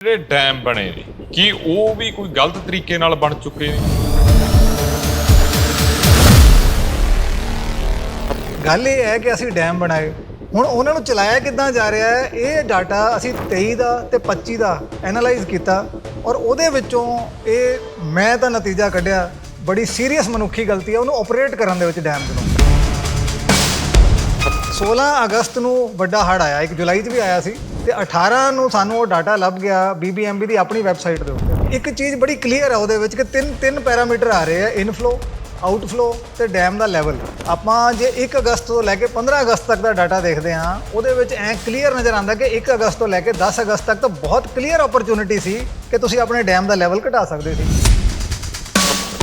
ਜਿਹੜੇ ਡੈਮ ਬਣੇ ਨੇ? ਕੀ ਉਹ ਵੀ ਕੋਈ ਗਲਤ ਤਰੀਕੇ ਨਾਲ ਬਣ ਚੁੱਕੇ ਨੇ? ਗੱਲ ਇਹ ਹੈ ਕਿ ਅਸੀਂ ਡੈਮ ਬਣਾਏ। ਹੁਣ ਉਹਨਾਂ ਨੂੰ ਚਲਾਇਆ ਕਿੱਦਾਂ ਜਾ ਰਿਹਾ ਹੈ? ਇਹ ਡਾਟਾ ਅਸੀਂ 23 ਦਾ ਤੇ 25 ਦਾ ਐਨਾਲਾਈਜ਼ ਕੀਤਾ ਔਰ ਉਹਦੇ ਵਿੱਚੋਂ ਇਹ ਮੈਂ ਤਾਂ ਨਤੀਜਾ ਕੱਢਿਆ। ਬੜੀ ਸੀਰੀਅਸ ਮਨੁੱਖੀ ਗਲਤੀ ਹੈ। ਉਹਨੂੰ ਆਪਰੇਟ ਕਰਨ ਦੇ ਵਿੱਚ ਡੈਮ ਨੂੰ। 16 ਅਗਸਤ ਨੂੰ ਵੱਡਾ ਹੜ ਆਇਆ। ਇੱਕ ਜੁਲਾਈ 'ਚ ਵੀ ਆਇਆ ਸੀ। ਤੇ 18 ਨੂੰ ਸਾਨੂੰ ਉਹ ਡਾਟਾ ਲੱਭ ਗਿਆ BBMB ਦੀ ਆਪਣੀ ਵੈਬਸਾਈਟ ਦੇ ਉੱਤੇ। ਇੱਕ ਚੀਜ਼ ਬੜੀ ਕਲੀਅਰ ਹੈ ਉਹਦੇ ਵਿੱਚ ਕਿ ਤਿੰਨ ਤਿੰਨ ਪੈਰਾਮੀਟਰ ਆ ਰਹੇ ਆ ਇਨਫਲੋ ਆਊਟਫਲੋ ਤੇ ਡੈਮ ਦਾ ਲੈਵਲ ਆਪਾਂ ਜੇ 1 ਅਗਸਤ ਤੋਂ ਲੈ ਕੇ 15 ਅਗਸਤ ਤੱਕ ਦਾ ਡਾਟਾ ਦੇਖਦੇ ਹਾਂ, ਉਹਦੇ ਵਿੱਚ ਐ ਕਲੀਅਰ ਨਜ਼ਰ ਆਉਂਦਾ ਕਿ 1 ਅਗਸਤ ਤੋਂ ਲੈ ਕੇ 10 ਅਗਸਤ ਤੱਕ ਤਾਂ ਬਹੁਤ ਕਲੀਅਰ ਓਪਰਚੁਨਿਟੀ ਸੀ ਕਿ ਤੁਸੀਂ ਆਪਣੇ ਡੈਮ ਦਾ ਲੈਵਲ ਘਟਾ ਸਕਦੇ ਸੀ।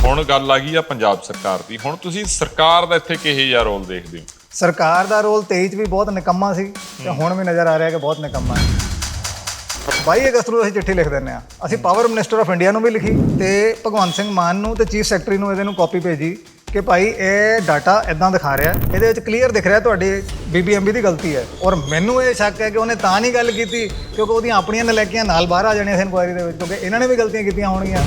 ਹੁਣ ਗੱਲ ਆ ਗਈ ਆ ਪੰਜਾਬ ਸਰਕਾਰ ਦੀ। ਹੁਣ ਤੁਸੀਂ ਸਰਕਾਰ ਦਾ ਇੱਥੇ ਕਿਹੇ ਜਿਹਾ ਰੋਲ ਦੇਖਦੇ ਹੋ? ਸਰਕਾਰ ਦਾ ਰੋਲ 23 ਚ ਵੀ ਬਹੁਤ ਨਿਕੰਮਾ ਸੀ ਤੇ ਹੁਣ ਵੀ ਨਜ਼ਰ ਆ ਰਿਹਾ ਕਿ ਬਹੁਤ ਨਿਕੰਮਾ ਹੈ। 22 ਅਗਸਤ ਨੂੰ ਅਸੀਂ ਚਿੱਠੀ ਲਿਖ ਦਿੰਨੇ ਆ ਅਸੀਂ ਪਾਵਰ ਮਿਨਿਸਟਰ ਆਫ ਇੰਡੀਆ ਨੂੰ ਵੀ ਲਿਖੀ ਤੇ ਭਗਵੰਤ ਸਿੰਘ ਮਾਨ ਨੂੰ ਤੇ ਚੀਫ ਸੈਕਟਰੀ ਨੂੰ ਇਹਦੇ ਨੂੰ ਕਾਪੀ ਭੇਜੀ ਕਿ ਭਾਈ ਇਹ ਡਾਟਾ ਇਦਾਂ ਦਿਖਾ ਰਿਹਾ। ਇਹਦੇ ਵਿੱਚ ਕਲੀਅਰ ਦਿਖ ਰਿਹਾ ਤੁਹਾਡੀ ਬੀਬੀਐਮਬੀ ਦੀ ਗਲਤੀ ਹੈ। ਔਰ ਮੈਨੂੰ ਇਹ ਸ਼ੱਕ ਹੈ ਕਿ ਉਹਨੇ ਤਾਂ ਨਹੀਂ ਗੱਲ ਕੀਤੀ ਕਿਉਂਕਿ ਉਹਦੀਆਂ ਆਪਣੀਆਂ ਨਲੈਕੀਆਂ ਨਾਲ ਬਾਹਰ ਆ ਜਾਣੀਆਂ ਸੀ ਇਨਕੁਆਇਰੀ ਦੇ ਵਿੱਚ ਕਿਉਂਕਿ ਇਹਨਾਂ ਨੇ ਵੀ ਗਲਤੀਆਂ ਕੀਤੀਆਂ ਹੋਣਗੀਆਂ।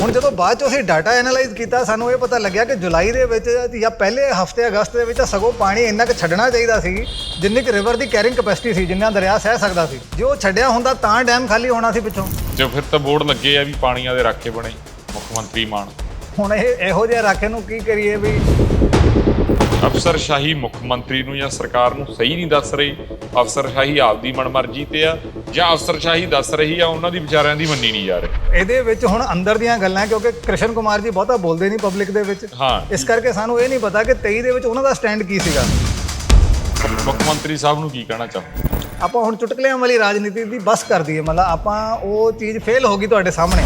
ਹੁਣ ਜਦੋਂ ਬਾਅਦ ਚ ਅਸੀਂ ਡਾਟਾ ਐਨਾਲਾਈਜ਼ ਕੀਤਾ ਸਾਨੂੰ ਇਹ ਪਤਾ ਲੱਗਿਆ ਕਿ ਜੁਲਾਈ ਦੇ ਵਿੱਚ ਜਾਂ ਪਹਿਲੇ ਹਫ਼ਤੇ ਅਗਸਤ ਦੇ ਵਿੱਚ ਤਾਂ ਸਗੋਂ ਪਾਣੀ ਇੰਨਾ ਕੁ ਛੱਡਣਾ ਚਾਹੀਦਾ ਸੀ ਜਿੰਨੀ ਕਿ ਰਿਵਰ ਦੀ ਕੈਰਿੰਗ ਕੈਪੈਸਿਟੀ ਸੀ ਜਿੰਨਾ ਦਰਿਆ ਸਹਿ ਸਕਦਾ ਸੀ। ਜੇ ਉਹ ਛੱਡਿਆ ਹੁੰਦਾ ਤਾਂ ਡੈਮ ਖਾਲੀ ਹੋਣਾ ਸੀ ਪਿੱਛੋਂ। ਤੇ ਫਿਰ ਤਾਂ ਬੋਰਡ ਲੱਗੇ ਆ ਵੀ ਪਾਣੀਆਂ ਦੇ ਰਾਖੇ ਬਣੇ ਮੁੱਖ ਮੰਤਰੀ ਮਾਨ। ਹੁਣ ਇਹ ਇਹੋ ਜਿਹਾ ਰਾਖੇ ਨੂੰ ਕੀ ਕਰੀਏ ਵੀ ਅਫਸਰਸ਼ਾਹੀ ਮੁੱਖ ਮੰਤਰੀ ਨੂੰ ਜਾਂ ਸਰਕਾਰ ਨੂੰ ਸਹੀ ਨਹੀਂ ਦੱਸ ਰਹੀ ਅਫਸਰਸ਼ਾਹੀ ਆਪਦੀ ਮਨਮਰਜ਼ੀ ਤੇ ਆ ਜਾਂ ਅਫਸਰਸ਼ਾਹੀ ਦੱਸ ਰਹੀ ਆ ਉਹਨਾਂ ਦੀ ਵਿਚਾਰਿਆਂ ਦੀ ਮੰਨੀ ਨਹੀਂ ਜਾ ਰਹੀ। ਇਹਦੇ ਵਿੱਚ ਹੁਣ ਅੰਦਰ ਦੀਆਂ ਗੱਲਾਂ ਕਿਉਂਕਿ ਕ੍ਰਿਸ਼ਨ ਕੁਮਾਰ ਜੀ ਬਹੁਤਾ ਬੋਲਦੇ ਨਹੀਂ ਪਬਲਿਕ ਦੇ ਵਿੱਚ। ਹਾਂ। ਇਸ ਕਰਕੇ ਸਾਨੂੰ ਇਹ ਨਹੀਂ ਪਤਾ ਕਿ 23 ਦੇ ਵਿੱਚ ਉਹਨਾਂ ਦਾ ਸਟੈਂਡ ਕੀ ਸੀਗਾ। ਮੁੱਖ ਮੰਤਰੀ ਸਾਹਿਬ ਨੂੰ ਕੀ ਕਹਿਣਾ ਚਾਹੋ ਆਪਾਂ ਹੁਣ ਚੁਟਕਲਿਆਂ ਵਾਲੀ ਰਾਜਨੀਤੀ ਦੀ ਬਸ ਕਰ ਦਈਏ। ਮਤਲਬ ਆਪਾਂ ਉਹ ਚੀਜ਼ ਫੇਲ ਹੋ ਗਈ ਤੁਹਾਡੇ ਸਾਹਮਣੇ।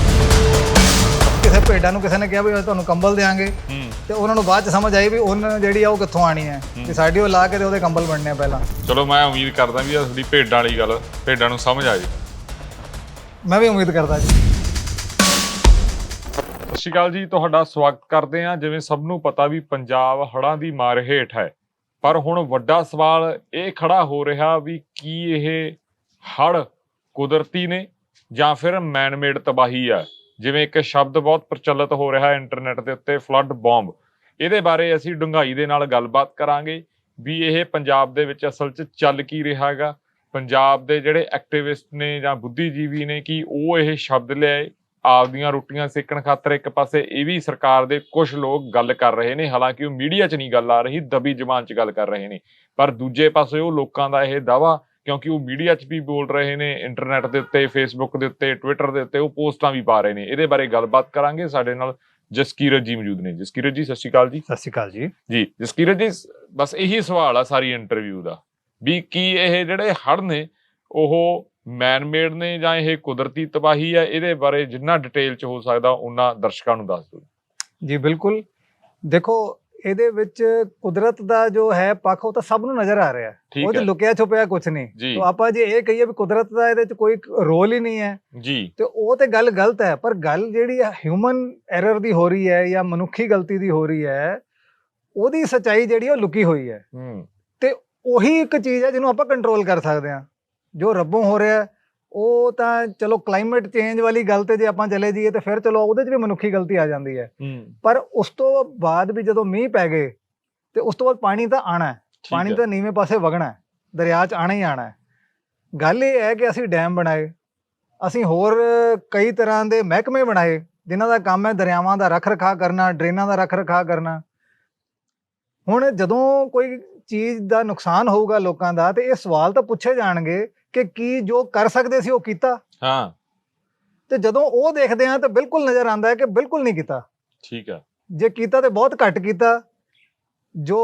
ਕਿਸੇ ਭੇਡਾਂ ਨੂੰ ਕਿਸੇ ਨੇ ਕਿਹਾ ਵੀ ਅਸੀਂ ਤੁਹਾਨੂੰ ਕੰਬਲ ਦੇਾਂਗੇ ਤੇ ਉਹਨਾਂ ਨੂੰ ਬਾਅਦ ਚ ਸਮਝ ਆਈ ਵੀ ਉਹਨਾਂ ਜਿਹੜੀ ਆ ਉਹ ਕਿੱਥੋਂ ਆਣੀ ਹੈ। ਕਿ ਸਾਡੀ ਉਹ ਲਾ ਕੇ ਤੇ ਉਹਦੇ ਕੰਬਲ ਬਣਨੇ ਆ ਪਹਿਲਾਂ। ਚਲੋ ਮੈਂ ਉਮੀਦ ਕਰਦਾ ਵੀ ਇਹ ਤੁਹਾਡੀ ਭੇਡਾਂ ਵਾਲੀ ਗੱਲ ਭੇਡਾਂ ਨੂੰ ਸਮਝ ਆ ਜੇ ਮੈਂ ਵੀ ਉਮੀਦ ਕਰਦਾ ਜੀ। ਸਤਿ ਸ਼੍ਰੀ ਅਕਾਲ ਜੀ ਤੁਹਾਡਾ ਸਵਾਗਤ ਕਰਦੇ ਹਾਂ। ਜਿਵੇਂ ਸਭ ਨੂੰ ਪਤਾ ਵੀ ਪੰਜਾਬ ਹੜ੍ਹਾਂ ਦੀ ਮਾਰ ਹੇਠ ਹੈ। ਪਰ ਹੁਣ ਵੱਡਾ ਸਵਾਲ ਇਹ ਖੜਾ ਹੋ ਰਿਹਾ ਵੀ ਕੀ ਇਹ ਹੜ੍ਹ ਕੁਦਰਤੀ ਨੇ ਜਾਂ ਫਿਰ ਮੈਨ-ਮੇਡ ਤਬਾਹੀ ਆ ਜਿਵੇਂ ਇੱਕ ਸ਼ਬਦ ਬਹੁਤ ਪ੍ਰਚਲਿਤ ਹੋ ਰਿਹਾ ਹੈ ਇੰਟਰਨੈਟ ਦੇ ਉੱਤੇ ਫਲੱਡ ਬੰਬ ਇਹਦੇ ਬਾਰੇ ਅਸੀਂ ਡੂੰਘਾਈ ਦੇ ਨਾਲ ਗੱਲਬਾਤ ਕਰਾਂਗੇ ਵੀ ਇਹ ਪੰਜਾਬ ਦੇ ਵਿੱਚ ਅਸਲ 'ਚ ਚੱਲ ਕੀ ਰਿਹਾ ਹੈਗਾ। ਪੰਜਾਬ ਦੇ ਜਿਹੜੇ ਐਕਟਿਵਿਸਟ ਨੇ ਜਾਂ ਬੁੱਧੀਜੀਵੀ ਨੇ ਕਿ ਉਹ ਇਹ ਸ਼ਬਦ ਲਿਆਏ, ਆਪਦੀਆਂ ਰੋਟੀਆਂ ਸੇਕਣ ਖਾਤਰ ਇੱਕ ਪਾਸੇ ਇਹ ਵੀ ਸਰਕਾਰ ਦੇ ਕੁਝ ਲੋਕ ਗੱਲ ਕਰ ਰਹੇ ਨੇ, ਹਾਲਾਂਕਿ ਉਹ ਮੀਡੀਆ 'ਚ ਨਹੀਂ ਗੱਲ ਆ ਰਹੀ, ਦਬੀ ਜ਼ਬਾਨ 'ਚ ਗੱਲ ਕਰ ਰਹੇ ਨੇ। ਪਰ ਦੂਜੇ ਪਾਸੇ ਉਹ ਲੋਕਾਂ ਦਾ ਇਹ ਦਾਵਾ ਕਿਉਂਕਿ ਉਹ ਮੀਡੀਆ 'ਚ ਵੀ ਬੋਲ ਰਹੇ ਨੇ ਇੰਟਰਨੈਟ ਦੇ ਉੱਤੇ ਫੇਸਬੁੱਕ ਦੇ ਉੱਤੇ ਟਵਿੱਟਰ ਦੇ ਉੱਤੇ ਉਹ ਪੋਸਟਾਂ ਵੀ ਪਾ ਰਹੇ ਨੇ। ਇਹਦੇ ਬਾਰੇ ਗੱਲਬਾਤ ਕਰਾਂਗੇ। ਸਾਡੇ ਨਾਲ ਜਸਕੀਰਤ ਜੀ ਮੌਜੂਦ ਨੇ। ਜਸਕੀਰਤ ਜੀ ਸਤਿ ਸ਼੍ਰੀ ਅਕਾਲ ਜੀ। ਸਤਿ ਸ਼੍ਰੀ ਅਕਾਲ ਜੀ। ਜੀ ਜਸਕੀਰਤ ਜੀ ਬਸ ਇਹੀ ਸਵਾਲ ਆ ਸਾਰੀ ਇੰਟਰਵਿਊ ਦਾ ਵੀ ਕੀ ਇਹ ਜਿਹੜੇ ਹੜ੍ਹ ਨੇ ਉਹ ਮੈਨ ਮੇਡ ਨੇ ਜਾਂ ਇਹ ਕੁਦਰਤੀ ਤਬਾਹੀ ਹੈ ਇਹਦੇ ਬਾਰੇ ਜਿੰਨਾ ਡਿਟੇਲ ਚ ਹੋ ਸਕਦਾ ਉਹਨਾਂ ਦਰਸ਼ਕਾਂ ਨੂੰ ਦੱਸ ਦਿਓ। ਜੀ ਬਿਲਕੁਲ। ਦੇਖੋ ਇਹਦੇ ਵਿੱਚ ਕੁਦਰਤ ਦਾ ਜੋ ਹੈ ਪੱਖ ਉਹ ਤਾਂ ਸਭ ਨੂੰ ਨਜ਼ਰ ਆ ਰਿਹਾ ਉਹ ਹੈ। ਲੁਕਿਆ ਛੁਪਿਆ ਕੁਝ ਨਹੀਂ। ਤਾਂ ਆਪਾਂ ਜੇ ਇਹ ਕਹੀਏ ਵੀ ਕੁਦਰਤ ਦਾ ਇਹਦੇ 'ਚ ਕੋਈ ਰੋਲ ਹੀ ਨਹੀਂ ਹੈ ਜੀ। ਤੇ ਉਹ ਤੇ ਗੱਲ ਗਲਤ ਹੈ ਪਰ ਗੱਲ ਜਿਹੜੀ ਹਿਊਮਨ ਐਰਰ ਦੀ ਹੋ ਰਹੀ ਹੈ ਜਾਂ ਮਨੁੱਖੀ ਗਲਤੀ ਦੀ ਹੋ ਰਹੀ ਹੈ ਉਹਦੀ ਸਚਾਈ ਜਿਹੜੀ ਉਹ ਲੁਕੀ ਹੋਈ ਹੈ। ਹੂੰ। ਤੇ ਉਹੀ ਇੱਕ ਚੀਜ਼ ਹੈ ਜਿਹਨੂੰ ਆਪਾਂ ਕੰਟਰੋਲ ਕਰ ਸਕਦੇ ਹਾਂ। ਜੋ ਰੱਬੋਂ ਹੋ ਰਿਹਾ ਹੈ, ਉਹ ਤਾਂ ਚਲੋ ਕਲਾਈਮੇਟ ਚੇਂਜ ਵਾਲੀ ਗੱਲ ਤੇ ਜੇ ਆਪਾਂ ਚਲੇ ਜਾਈਏ ਤੇ ਫਿਰ ਚਲੋ ਉਹਦੇ 'ਚ ਵੀ ਮਨੁੱਖੀ ਗਲਤੀ ਆ ਜਾਂਦੀ ਹੈ। ਪਰ ਉਸ ਤੋਂ ਬਾਅਦ ਵੀ ਜਦੋਂ ਮੀਂਹ ਪੈ ਗਏ ਤੇ ਉਸ ਤੋਂ ਬਾਅਦ ਪਾਣੀ ਤਾਂ ਆਣਾ ਹੈ। ਪਾਣੀ। ਤਾਂ ਨੀਵੇਂ ਪਾਸੇ ਵਗਣਾ ਹੈ। ਦਰਿਆ 'ਚ ਆਣਾ ਹੀ ਆਣਾ ਹੈ। ਗੱਲ ਇਹ ਹੈ ਕਿ ਅਸੀਂ ਡੈਮ ਬਣਾਏ। ਅਸੀਂ ਹੋਰ ਕਈ ਤਰ੍ਹਾਂ ਦੇ ਮਹਿਕਮੇ ਬਣਾਏ ਜਿਨ੍ਹਾਂ ਦਾ ਕੰਮ ਹੈ ਦਰਿਆਵਾਂ ਦਾ ਰੱਖ ਰਖਾਅ ਕਰਨਾ ਡਰੇਨਾਂ ਦਾ ਰੱਖ ਰਖਾਅ ਕਰਨਾ। ਹੁਣ ਜਦੋਂ ਕੋਈ ਚੀਜ਼ ਦਾ ਨੁਕਸਾਨ ਹੋਊਗਾ ਲੋਕਾਂ ਦਾ ਤੇ ਇਹ ਸਵਾਲ ਤਾਂ ਪੁੱਛੇ ਜਾਣਗੇ ਕਿ ਕੀ ਜੋ ਕਰ ਸਕਦੇ ਸੀ ਉਹ ਕੀਤਾ। ਹਾਂ। ਤੇ ਜਦੋਂ ਉਹ ਦੇਖਦੇ ਆ ਤਾਂ ਬਿਲਕੁਲ ਨਜ਼ਰ ਆਉਂਦਾ ਹੈ ਕਿ ਬਿਲਕੁਲ ਨਹੀਂ ਕੀਤਾ। ਠੀਕ ਹੈ ਜੇ ਕੀਤਾ ਤੇ ਬਹੁਤ ਘੱਟ ਕੀਤਾ। ਜੋ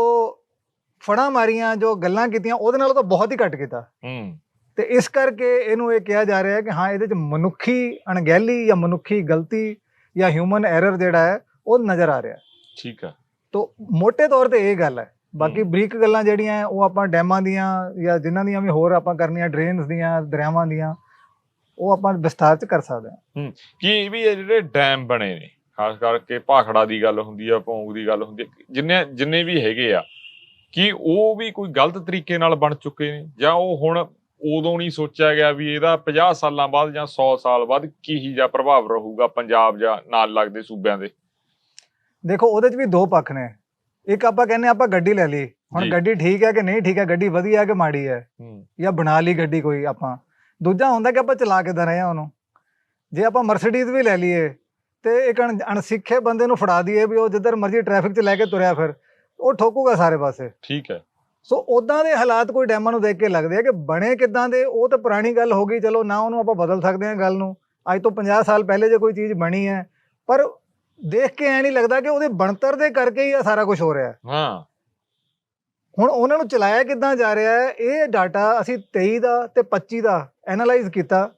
ਫੜਾਂ ਮਾਰੀਆਂ ਜੋ ਗੱਲਾਂ ਕੀਤੀਆਂ ਉਹਦੇ ਨਾਲੋਂ ਤਾਂ ਬਹੁਤ ਹੀ ਘੱਟ ਕੀਤਾ। ਹੂੰ। ਤੇ ਇਸ ਕਰਕੇ ਇਹਨੂੰ ਇਹ ਕਿਹਾ ਜਾ ਰਿਹਾ ਹੈ ਕਿ ਹਾਂ ਇਹਦੇ ਚ ਮਨੁੱਖੀ ਅਣਗਹਿਲੀ ਜਾਂ ਮਨੁੱਖੀ ਗਲਤੀ ਜਾਂ ਹਿਊਮਨ ਐਰਰ ਜਿਹੜਾ ਹੈ ਉਹ ਨਜ਼ਰ ਆ ਰਿਹਾ ਠੀਕ ਹੈ ਤੋ ਮੋٹے ਤੌਰ ਤੇ ਇਹ ਗੱਲ ਹੈ ਬਾਕੀ। ਬਰੀਕ ਗੱਲਾਂ ਜਿਹੜੀਆਂ ਹੈ, ਉਹ ਆਪਾਂ ਡੈਮਾਂ ਦੀਆਂ ਜਾਂ ਜਿਨ੍ਹਾਂ ਦੀਆਂ ਵੀ ਹੋਰ ਆਪਾਂ ਕਰਨੀਆਂ ਡਰੇਨਸ ਦੀਆਂ ਦਰਿਆਵਾਂ ਦੀਆਂ ਉਹ ਆਪਾਂ ਵਿਸਤਾਰ ਚ ਕਰ ਸਕਦੇ ਹਾਂ। ਕੀ ਵੀ ਇਹ ਜਿਹੜੇ ਡੈਮ ਬਣੇ ਨੇ ਖਾਸ ਕਰਕੇ ਭਾਖੜਾ ਦੀ ਗੱਲ ਹੁੰਦੀ ਆ ਭੌਂਗ ਦੀ ਗੱਲ ਹੁੰਦੀ ਆ ਜਿੰਨੇ ਜਿੰਨੇ ਵੀ ਹੈਗੇ ਆ ਕੀ ਉਹ ਵੀ ਕੋਈ ਗਲਤ ਤਰੀਕੇ ਨਾਲ ਬਣ ਚੁੱਕੇ ਨੇ? ਜਾਂ ਉਹ ਹੁਣ ਉਦੋਂ ਨਹੀਂ ਸੋਚਿਆ ਗਿਆ ਵੀ ਇਹਦਾ 50 ਸਾਲਾਂ ਬਾਅਦ ਜਾਂ 100 ਸਾਲ ਬਾਅਦ ਕੀ ਜਿਹਾ ਪ੍ਰਭਾਵ ਰਹੂਗਾ ਪੰਜਾਬ ਜਾਂ ਨਾਲ ਲੱਗਦੇ ਸੂਬਿਆਂ ਦੇ? ਦੇਖੋ ਉਹਦੇ 'ਚ ਵੀ ਦੋ ਪੱਖ ਨੇ। ਇੱਕ ਆਪਾਂ ਕਹਿੰਦੇ ਆਪਾਂ ਗੱਡੀ ਲੈ ਲਈ। ਹੁਣ। ਗੱਡੀ ਠੀਕ ਹੈ ਕਿ ਨਹੀਂ ਠੀਕ ਹੈ ਗੱਡੀ ਵਧੀਆ ਹੈ ਕਿ ਮਾੜੀ ਹੈ? ਜਾਂ ਬਣਾ ਲਈ ਗੱਡੀ ਕੋਈ ਆਪਾਂ। ਦੂਜਾ ਹੁੰਦਾ ਕਿ ਆਪਾਂ ਚਲਾ ਕਿੱਦਾਂ ਰਹੇ ਹਾਂ ਉਹਨੂੰ। ਜੇ ਆਪਾਂ ਮਰਸੀਡੀਜ਼ ਵੀ ਲੈ ਲਈਏ ਤੇ ਇੱਕ ਅਣ- ਅਣਸਿੱਖੇ ਬੰਦੇ ਨੂੰ ਫੜਾ ਦਈਏ ਵੀ ਉਹ ਜਿੱਧਰ ਮਰਜ਼ੀ ਟ੍ਰੈਫਿਕ 'ਚ ਲੈ ਕੇ ਤੁਰਿਆ ਫਿਰ ਉਹ ਠੋਕੂਗਾ ਸਾਰੇ ਪਾਸੇ। ਠੀਕ ਹੈ। ਸੋ ਉਦਾਂ ਦੇ ਹਾਲਾਤ ਕੋਈ ਡੈਮਾਂ ਨੂੰ ਦੇਖ ਕੇ ਲੱਗਦੇ ਆ ਕਿ ਬਣੇ ਕਿੱਦਾਂ ਦੇ ਉਹ ਤਾਂ ਪੁਰਾਣੀ ਗੱਲ ਹੋ ਗਈ ਚਲੋ ਨਾ ਉਹਨੂੰ ਆਪਾਂ ਬਦਲ ਸਕਦੇ ਹਾਂ ਗੱਲ ਨੂੰ। ਅੱਜ ਤੋਂ 50 ਸਾਲ ਪਹਿਲੇ ਜੇ ਕੋਈ ਚੀਜ਼ ਬਣੀ ਹੈ ਪਰ ਦੇਖ ਕੇ ਐ ਨਹੀਂ ਲੱਗਦਾ ਕਿ ਉਹਦੇ ਬਣਤਰ ਦੇ ਕਰਕੇ ਹੀ ਇਹ ਸਾਰਾ ਕੁਝ ਹੋ ਰਿਹਾ ਹੈ। ਹਾਂ। ਹੁਣ ਉਹਨਾਂ ਨੂੰ ਚਲਾਇਆ ਕਿੱਦਾਂ ਜਾ ਰਿਹਾ ਹੈ ਇਹ ਡਾਟਾ ਅਸੀਂ 23 ਦਾ ਤੇ 25 ਦਾ ਐਨਾਲਾਈਜ਼ ਕੀਤਾ।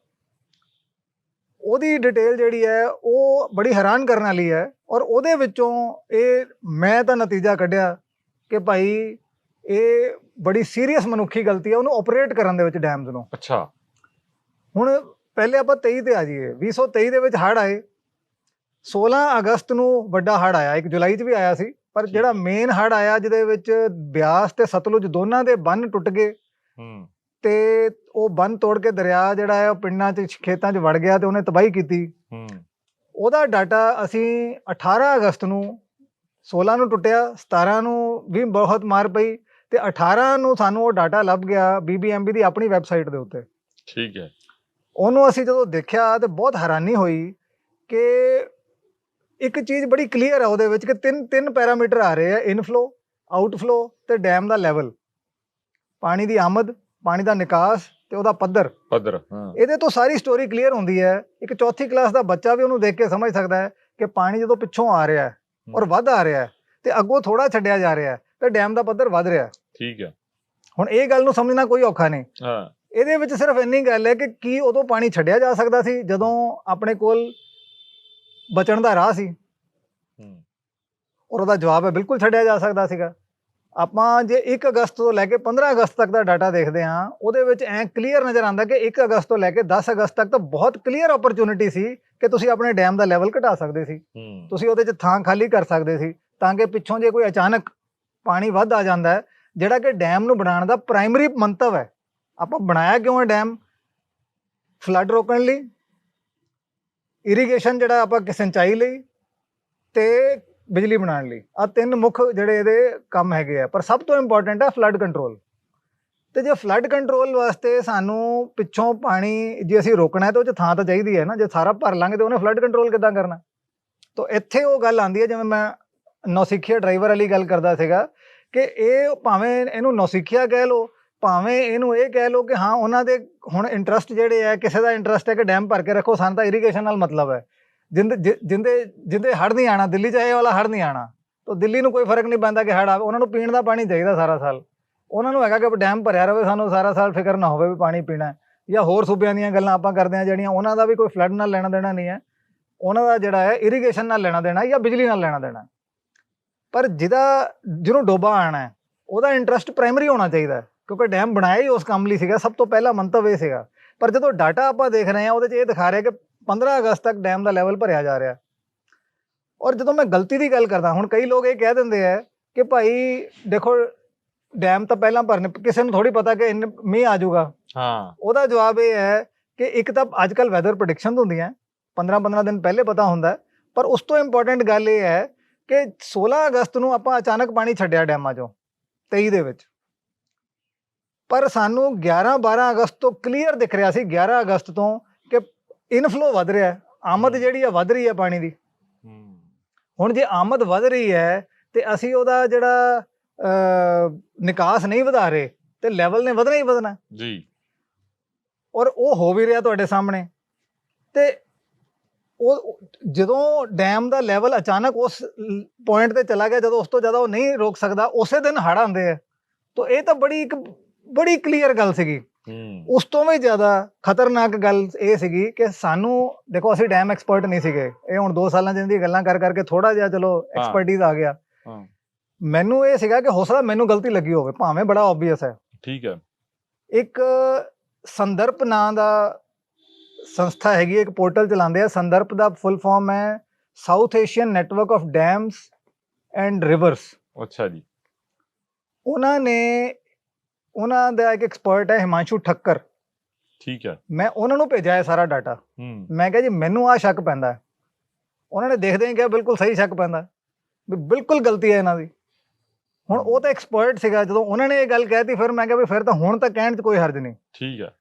ਉਹਦੀ ਡਿਟੇਲ ਜਿਹੜੀ ਹੈ ਉਹ ਬੜੀ ਹੈਰਾਨ ਕਰਨ ਵਾਲੀ ਹੈ ਔਰ ਉਹਦੇ ਵਿੱਚੋਂ ਇਹ ਮੈਂ ਤਾਂ ਨਤੀਜਾ ਕੱਢਿਆ ਕਿ ਭਾਈ ਇਹ ਬੜੀ ਸੀਰੀਅਸ ਮਨੁੱਖੀ ਗਲਤੀ ਹੈ ਉਹਨੂੰ ਆਪਰੇਟ ਕਰਨ ਦੇ ਵਿੱਚ ਡੈਮਸ ਨੂੰ। ਅੱਛਾ। ਹੁਣ ਪਹਿਲੇ ਆਪਾਂ 23 ਤੇ ਆ ਜਾਈਏ 2023 ਦੇ ਵਿੱਚ ਹੜ੍ਹ ਆਏ 16 ਅਗਸਤ ਨੂੰ ਵੱਡਾ ਹੜ੍ਹ ਆਇਆ ਇੱਕ ਜੁਲਾਈ 'ਚ ਵੀ ਆਇਆ ਸੀ ਪਰ ਜਿਹੜਾ ਮੇਨ ਹੜ੍ਹ ਆਇਆ ਜਿਹਦੇ ਵਿੱਚ ਬਿਆਸ ਤੇ ਸਤਲੁਜ ਦੋਨਾਂ ਦੇ ਬੰਨ ਟੁੱਟ ਗਏ। ਹੂੰ। ਤੇ ਉਹ ਬੰਨ ਤੋੜ ਕੇ ਦਰਿਆ ਜਿਹੜਾ ਹੈ ਉਹ ਪਿੰਡਾਂ 'ਚ ਖੇਤਾਂ 'ਚ ਵੜ ਗਿਆ ਤੇ ਉਹਨੇ ਤਬਾਹੀ ਕੀਤੀ। ਹੂੰ। ਉਹਦਾ ਡਾਟਾ ਅਸੀਂ 18 ਅਗਸਤ ਨੂੰ 16 ਨੂੰ ਟੁੱਟਿਆ 17 ਨੂੰ ਵੀ ਬਹੁਤ ਮਾਰ ਪਈ ਤੇ 18 ਨੂੰ ਸਾਨੂੰ ਉਹ ਡਾਟਾ ਲੱਭ ਗਿਆ ਬੀਬੀਐਮਬੀ ਦੀ ਆਪਣੀ ਵੈਬਸਾਈਟ ਦੇ ਉੱਤੇ। ਠੀਕ ਹੈ। ਉਹਨੂੰ ਅਸੀਂ ਜਦੋਂ ਦੇਖਿਆ ਤੇ ਬਹੁਤ ਹੈਰਾਨੀ ਹੋਈ ਕਿ ਇੱਕ ਚੀਜ਼ ਬੜੀ ਕਲੀਅਰ ਹੈ ਉਹਦੇ ਵਿੱਚ ਕਿ ਤਿੰਨ ਤਿੰਨ ਪੈਰਾਮੀਟਰ ਆ ਰਹੇ ਆ ਇਨਫਲੋ ਆਊਟਫਲੋ ਤੇ ਡੈਮ ਦਾ ਲੈਵਲ ਪਾਣੀ ਦੀ ਆਮਦ ਪਾਣੀ ਦਾ ਨਿਕਾਸ ਤੇ ਉਹਦਾ ਪੱਧਰ। ਪੱਧਰ ਹਾਂ। ਇਹਦੇ ਤੋਂ ਸਾਰੀ ਸਟੋਰੀ ਕਲੀਅਰ ਹੁੰਦੀ ਹੈ। ਇੱਕ ਚੌਥੀ ਕਲਾਸ ਦਾ ਬੱਚਾ ਵੀ ਉਹਨੂੰ ਦੇਖ ਕੇ ਸਮਝ ਸਕਦਾ ਹੈ ਕਿ ਪਾਣੀ ਜਦੋਂ ਪਿੱਛੋਂ ਆ ਰਿਹਾ ਹੈ ਔਰ ਵੱਧ ਆ ਰਿਹਾ ਹੈ ਤੇ ਅੱਗੋਂ ਥੋੜਾ ਛੱਡਿਆ ਜਾ ਰਿਹਾ ਹੈ ਤੇ ਡੈਮ ਦਾ ਪੱਧਰ ਵੱਧ ਰਿਹਾ ਹੈ। ਠੀਕ ਹੈ। ਹੁਣ ਇਹ ਗੱਲ ਨੂੰ ਸਮਝਣਾ ਕੋਈ ਔਖਾ ਨਹੀਂ। ਹਾਂ। ਇਹਦੇ ਵਿੱਚ ਸਿਰਫ ਇੰਨੀ ਗੱਲ ਹੈ ਕਿ ਕੀ ਉਦੋਂ ਪਾਣੀ ਛੱਡਿਆ ਜਾ ਸਕਦਾ ਸੀ ਜਦੋਂ ਆਪਣੇ ਕੋਲ ਬਚਣ ਦਾ ਰਾਹ ਸੀ। ਹੂੰ। ਔਰ ਉਹਦਾ ਜਵਾਬ ਹੈ ਬਿਲਕੁਲ ਛੱਡਿਆ ਜਾ ਸਕਦਾ ਸੀਗਾ। ਆਪਾਂ ਜੇ 1 ਅਗਸਤ ਤੋਂ ਲੈ ਕੇ 15 ਅਗਸਤ ਤੱਕ ਦਾ ਡਾਟਾ ਦੇਖਦੇ ਹਾਂ ਉਹਦੇ ਵਿੱਚ ਐਂ ਕਲੀਅਰ ਨਜ਼ਰ ਆਉਂਦਾ ਕਿ 1 ਅਗਸਤ ਤੋਂ ਲੈ ਕੇ 10 ਅਗਸਤ ਤੱਕ ਤਾਂ ਬਹੁਤ ਕਲੀਅਰ ਓਪਰਚੁਨਿਟੀ ਸੀ ਕਿ ਤੁਸੀਂ ਆਪਣੇ ਡੈਮ ਦਾ ਲੈਵਲ ਘਟਾ ਸਕਦੇ ਸੀ। ਤੁਸੀਂ ਉਹਦੇ 'ਚ ਥਾਂ ਖਾਲੀ ਕਰ ਸਕਦੇ ਸੀ ਤਾਂ ਕਿ ਪਿੱਛੋਂ ਜੇ ਕੋਈ ਅਚਾਨਕ ਪਾਣੀ ਵੱਧ ਆ ਜਾਂਦਾ ਹੈ ਜਿਹੜਾ ਕਿ ਡੈਮ ਨੂੰ ਬਣਾਉਣ ਦਾ ਪ੍ਰਾਇਮਰੀ ਮੰਤਵ ਹੈ। ਆਪਾਂ ਬਣਾਇਆ ਕਿਉਂ ਹੈ ਡੈਮ ਫਲੱਡ ਰੋਕਣ ਲਈ। ਇਰੀਗੇਸ਼ਨ ਜਿਹੜਾ ਆਪਾਂ ਸਿੰਚਾਈ ਲਈ ਤੇ ਬਿਜਲੀ ਬਣਾਉਣ ਲਈ। ਆ ਤਿੰਨ ਮੁੱਖ ਜਿਹੜੇ ਇਹਦੇ ਕੰਮ ਹੈਗੇ ਆ, ਪਰ ਸਭ ਤੋਂ ਇੰਪੋਰਟੈਂਟ ਆ ਫਲੱਡ ਕੰਟਰੋਲ ਤੇ ਜੇ ਫਲੱਡ ਕੰਟਰੋਲ ਵਾਸਤੇ ਸਾਨੂੰ ਪਿੱਛੋਂ ਪਾਣੀ ਜੇ ਅਸੀਂ ਰੋਕਣਾ ਹੈ ਤਾਂ ਉਹ 'ਚ ਥਾਂ ਤਾਂ ਚਾਹੀਦੀ ਹੈ ਨਾ। ਜੇ ਸਾਰਾ ਭਰ ਲਾਂਗੇ ਤੇ ਉਹਨੇ ਫਲੱਡ ਕੰਟਰੋਲ ਕਿੱਦਾਂ ਕਰਨਾ? ਤਾਂ ਇੱਥੇ ਉਹ ਗੱਲ ਆਉਂਦੀ ਹੈ, ਜਿਵੇਂ ਮੈਂ ਨੌਸਿੱਖਿਆ ਡਰਾਈਵਰ ਵਾਲੀ ਗੱਲ ਕਰਦਾ ਸੀਗਾ ਕਿ ਇਹ ਭਾਵੇਂ ਇਹਨੂੰ ਨੌਸਿੱਖਿਆ ਕਹਿ ਲਓ ਭਾਵੇਂ ਇਹਨੂੰ ਇਹ ਕਹਿ ਲਓ ਕਿ ਹਾਂ, ਉਹਨਾਂ ਦੇ ਹੁਣ ਇੰਟਰਸਟ ਜਿਹੜੇ ਹੈ ਕਿਸੇ ਦਾ ਇੰਟਰਸਟ ਹੈ ਕਿ ਡੈਮ ਭਰ ਕੇ ਰੱਖੋ, ਸਾਨੂੰ ਤਾਂ ਇਰੀਗੇਸ਼ਨ ਨਾਲ ਮਤਲਬ ਹੈ। ਜਿੰਦੇ, ਜਿ- ਜਿੰਦੇ ਜਿੰਦੇ ਹੜ੍ਹ ਨਹੀਂ ਆਣਾ ਦਿੱਲੀ 'ਚ ਇਹ ਵਾਲਾ ਹੜ੍ਹ ਨਹੀਂ ਆਣਾ ਤਾਂ ਦਿੱਲੀ ਨੂੰ ਕੋਈ ਫ਼ਰਕ ਨਹੀਂ ਪੈਂਦਾ ਕਿ ਹੜ੍ਹ ਆਵੇ। ਉਹਨਾਂ ਨੂੰ ਪੀਣ ਦਾ ਪਾਣੀ ਚਾਹੀਦਾ ਸਾਰਾ ਸਾਲ। ਉਹਨਾਂ ਨੂੰ ਹੈਗਾ ਕਿ ਡੈਮ ਭਰਿਆ ਰਹੇ ਸਾਨੂੰ ਸਾਰਾ ਸਾਲ ਫਿਕਰ ਨਾ ਹੋਵੇ ਵੀ ਪਾਣੀ ਪੀਣਾ ਜਾਂ ਹੋਰ ਸੂਬਿਆਂ ਦੀਆਂ ਗੱਲਾਂ ਆਪਾਂ ਕਰਦੇ ਹਾਂ, ਜਿਹੜੀਆਂ ਉਹਨਾਂ ਦਾ ਵੀ ਕੋਈ ਫਲੱਡ ਨਾਲ ਲੈਣਾ ਦੇਣਾ ਨਹੀਂ ਹੈ। ਉਹਨਾਂ ਦਾ ਜਿਹੜਾ ਹੈ ਇਰੀਗੇਸ਼ਨ ਨਾਲ ਲੈਣਾ ਦੇਣਾ ਜਾਂ ਬਿਜਲੀ ਨਾਲ ਲੈਣਾ ਦੇਣਾ ਪਰ ਜਿਹਦਾ, ਜਿਹਨੂੰ ਡੋਬਾ ਆਣਾ ਉਹਦਾ ਇੰਟਰਸਟ ਪ੍ਰਾਇਮਰੀ ਹੋਣਾ ਚਾਹੀਦਾ ਕਿਉਂਕਿ ਡੈਮ ਬਣਾਇਆ ਹੀ ਉਸ ਕੰਮ ਲਈ ਸੀਗਾ ਸਭ ਤੋਂ ਪਹਿਲਾ ਮੰਤਵ ਇਹ ਸੀਗਾ। ਪਰ ਜਦੋਂ ਡਾਟਾ ਆਪਾਂ ਦੇਖ ਰਹੇ ਹਾਂ ਉਹਦੇ 'ਚ ਇਹ ਦਿਖਾ ਰਿਹਾ ਕਿ 15 ਅਗਸਤ ਤੱਕ ਡੈਮ ਦਾ ਲੈਵਲ ਭਰਿਆ ਜਾ ਰਿਹਾ। ਔਰ ਜਦੋਂ ਮੈਂ ਗਲਤੀ ਦੀ ਗੱਲ ਕਰਦਾ ਹੁਣ ਕਈ ਲੋਕ ਇਹ ਕਹਿ ਦਿੰਦੇ ਆ ਕਿ ਭਾਈ ਦੇਖੋ ਡੈਮ ਤਾਂ ਪਹਿਲਾਂ ਭਰਨੇ ਕਿਸੇ ਨੂੰ ਥੋੜੀ ਪਤਾ ਕਿ ਮੀਂਹ ਆ ਜਾਊਗਾ। ਹਾਂ। ਉਹਦਾ ਜਵਾਬ ਇਹ ਹੈ ਕਿ ਇੱਕ ਤਾਂ ਅੱਜ ਕੱਲ ਵੈਦਰ ਪ੍ਰੈਡਿਕਸ਼ਨ ਹੁੰਦੀਆਂ 15 15 ਦਿਨ ਪਹਿਲੇ ਪਤਾ ਹੁੰਦਾ ਪਰ ਉਸ ਤੋਂ ਇੰਪੋਰਟੈਂਟ ਗੱਲ ਇਹ ਹੈ ਕਿ 16 ਅਗਸਤ ਨੂੰ ਆਪਾਂ ਅਚਾਨਕ ਪਾਣੀ ਛੱਡਿਆ ਡੈਮਾਂ 'ਚੋਂ 23 ਦੇ ਵਿੱਚ। ਪਰ ਸਾਨੂੰ 11 12 ਅਗਸਤ ਤੋਂ ਕਲੀਅਰ ਦਿਖ ਰਿਹਾ ਸੀ 11 ਅਗਸਤ ਤੋਂ ਕਿ ਇਨਫਲੋ ਵਧ ਰਿਹਾ ਹੈ ਆਮਦ ਜਿਹੜੀ ਆ ਵਧ ਰਹੀ ਹੈ ਪਾਣੀ ਦੀ। ਹੁਣ ਜੇ ਆਮਦ ਵਧ ਰਹੀ ਹੈ ਤੇ ਅਸੀਂ ਉਹਦਾ ਜਿਹੜਾ ਨਿਕਾਸ ਨਹੀਂ ਵਧਾ ਰਹੇ ਤੇ ਲੈਵਲ ਨੇ ਵਧਣਾ ਹੀ ਵਧਣਾ। ਜੀ। ਔਰ ਉਹ ਹੋ ਵੀ ਰਿਹਾ ਤੁਹਾਡੇ ਸਾਹਮਣੇ। ਤੇ ਉਹ ਜਦੋਂ ਡੈਮ ਦਾ ਲੈਵਲ ਅਚਾਨਕ ਉਸ ਪੁਆਇੰਟ ਤੇ ਚਲਾ ਗਿਆ ਜਦੋਂ ਉਸ ਤੋਂ ਜ਼ਿਆਦਾ ਉਹ ਨਹੀਂ ਰੋਕ ਸਕਦਾ ਉਸੇ ਦਿਨ ਹੜ੍ਹ ਆਉਂਦੇ ਆ। ਤਾਂ ਇਹ ਤਾਂ ਬੜੀ ਇੱਕ ਬੜੀ ਕਲੀਅਰ ਗੱਲ ਸੀਗੀ। ਉਸ ਤੋਂ ਵੀ ਜ਼ਿਆਦਾ ਖਤਰਨਾਕ ਗੱਲ ਇਹ ਸੀਗੀ ਕਿ ਸਾਨੂੰ ਦੇਖੋ ਅਸੀਂ ਡੈਮ ਐਕਸਪਰਟ ਨਹੀਂ ਸੀਗੇ। ਇਹ ਹੁਣ 2 ਸਾਲਾਂ ਜਿੰਨ ਦੀ ਗੱਲਾਂ ਕਰ ਕਰਕੇ ਥੋੜਾ ਜਿਹਾ ਚਲੋ ਐਕਸਪਰਟਿਜ਼ ਆ ਗਿਆ। ਮੈਨੂੰ ਇਹ ਸੀਗਾ ਕਿ ਹੋ ਸਕਦਾ ਮੈਨੂੰ ਗਲਤੀ ਲੱਗੀ ਹੋਵੇ ਭਾਵੇਂ ਬੜਾ ਆਬਵੀਅਸ ਹੈ। ਠੀਕ ਹੈ। ਇੱਕ ਸੰਦਰਪ ਨਾਂ ਦਾ ਸੰਸਥਾ ਹੈਗੀ ਇੱਕ ਪੋਰਟਲ ਚਲਾਉਂਦੇ ਆ। ਸੰਦਰਪ ਦਾ ਫੁੱਲ ਫਾਰਮ ਹੈ South Asian network of dams and rivers ਅੱਛਾ ਜੀ। ਉਹਨਾਂ ਨੇ ਉਹਨਾਂ ਦਾ ਇੱਕ ਐਕਸਪਰਟ ਹੈ ਹਿਮਾਂਸ਼ੂ ਠੱਕਰ। ਠੀਕ ਹੈ। ਮੈਂ ਉਹਨਾਂ ਨੂੰ ਭੇਜਿਆ ਇਹ ਸਾਰਾ ਡਾਟਾ ਹੂੰ। ਮੈਂ ਕਿਹਾ ਜੀ ਮੈਨੂੰ ਆ ਸ਼ੱਕ ਪੈਂਦਾ ਹੈ। ਉਹਨਾਂ ਨੇ ਦੇਖਦੇ ਹੀ ਕਿਹਾ ਬਿਲਕੁਲ ਸਹੀ ਸ਼ੱਕ ਪੈਂਦਾ ਹੈ। ਵੀ ਬਿਲਕੁਲ ਗਲਤੀ ਹੈ ਇਹਨਾਂ ਦੀ। ਹੁਣ ਉਹ ਤਾਂ ਐਕਸਪਰਟ ਸੀਗਾ ਜਦੋਂ ਉਹਨਾਂ ਨੇ ਇਹ ਗੱਲ ਕਹਿਤੀ ਫਿਰ ਮੈਂ ਕਿਹਾ ਵੀ ਫਿਰ ਤਾਂ ਹੁਣ ਤਾਂ ਕਹਿਣ 'ਚ ਕੋਈ ਹਰਜ ਨਹੀਂ। ਠੀਕ ਹੈ।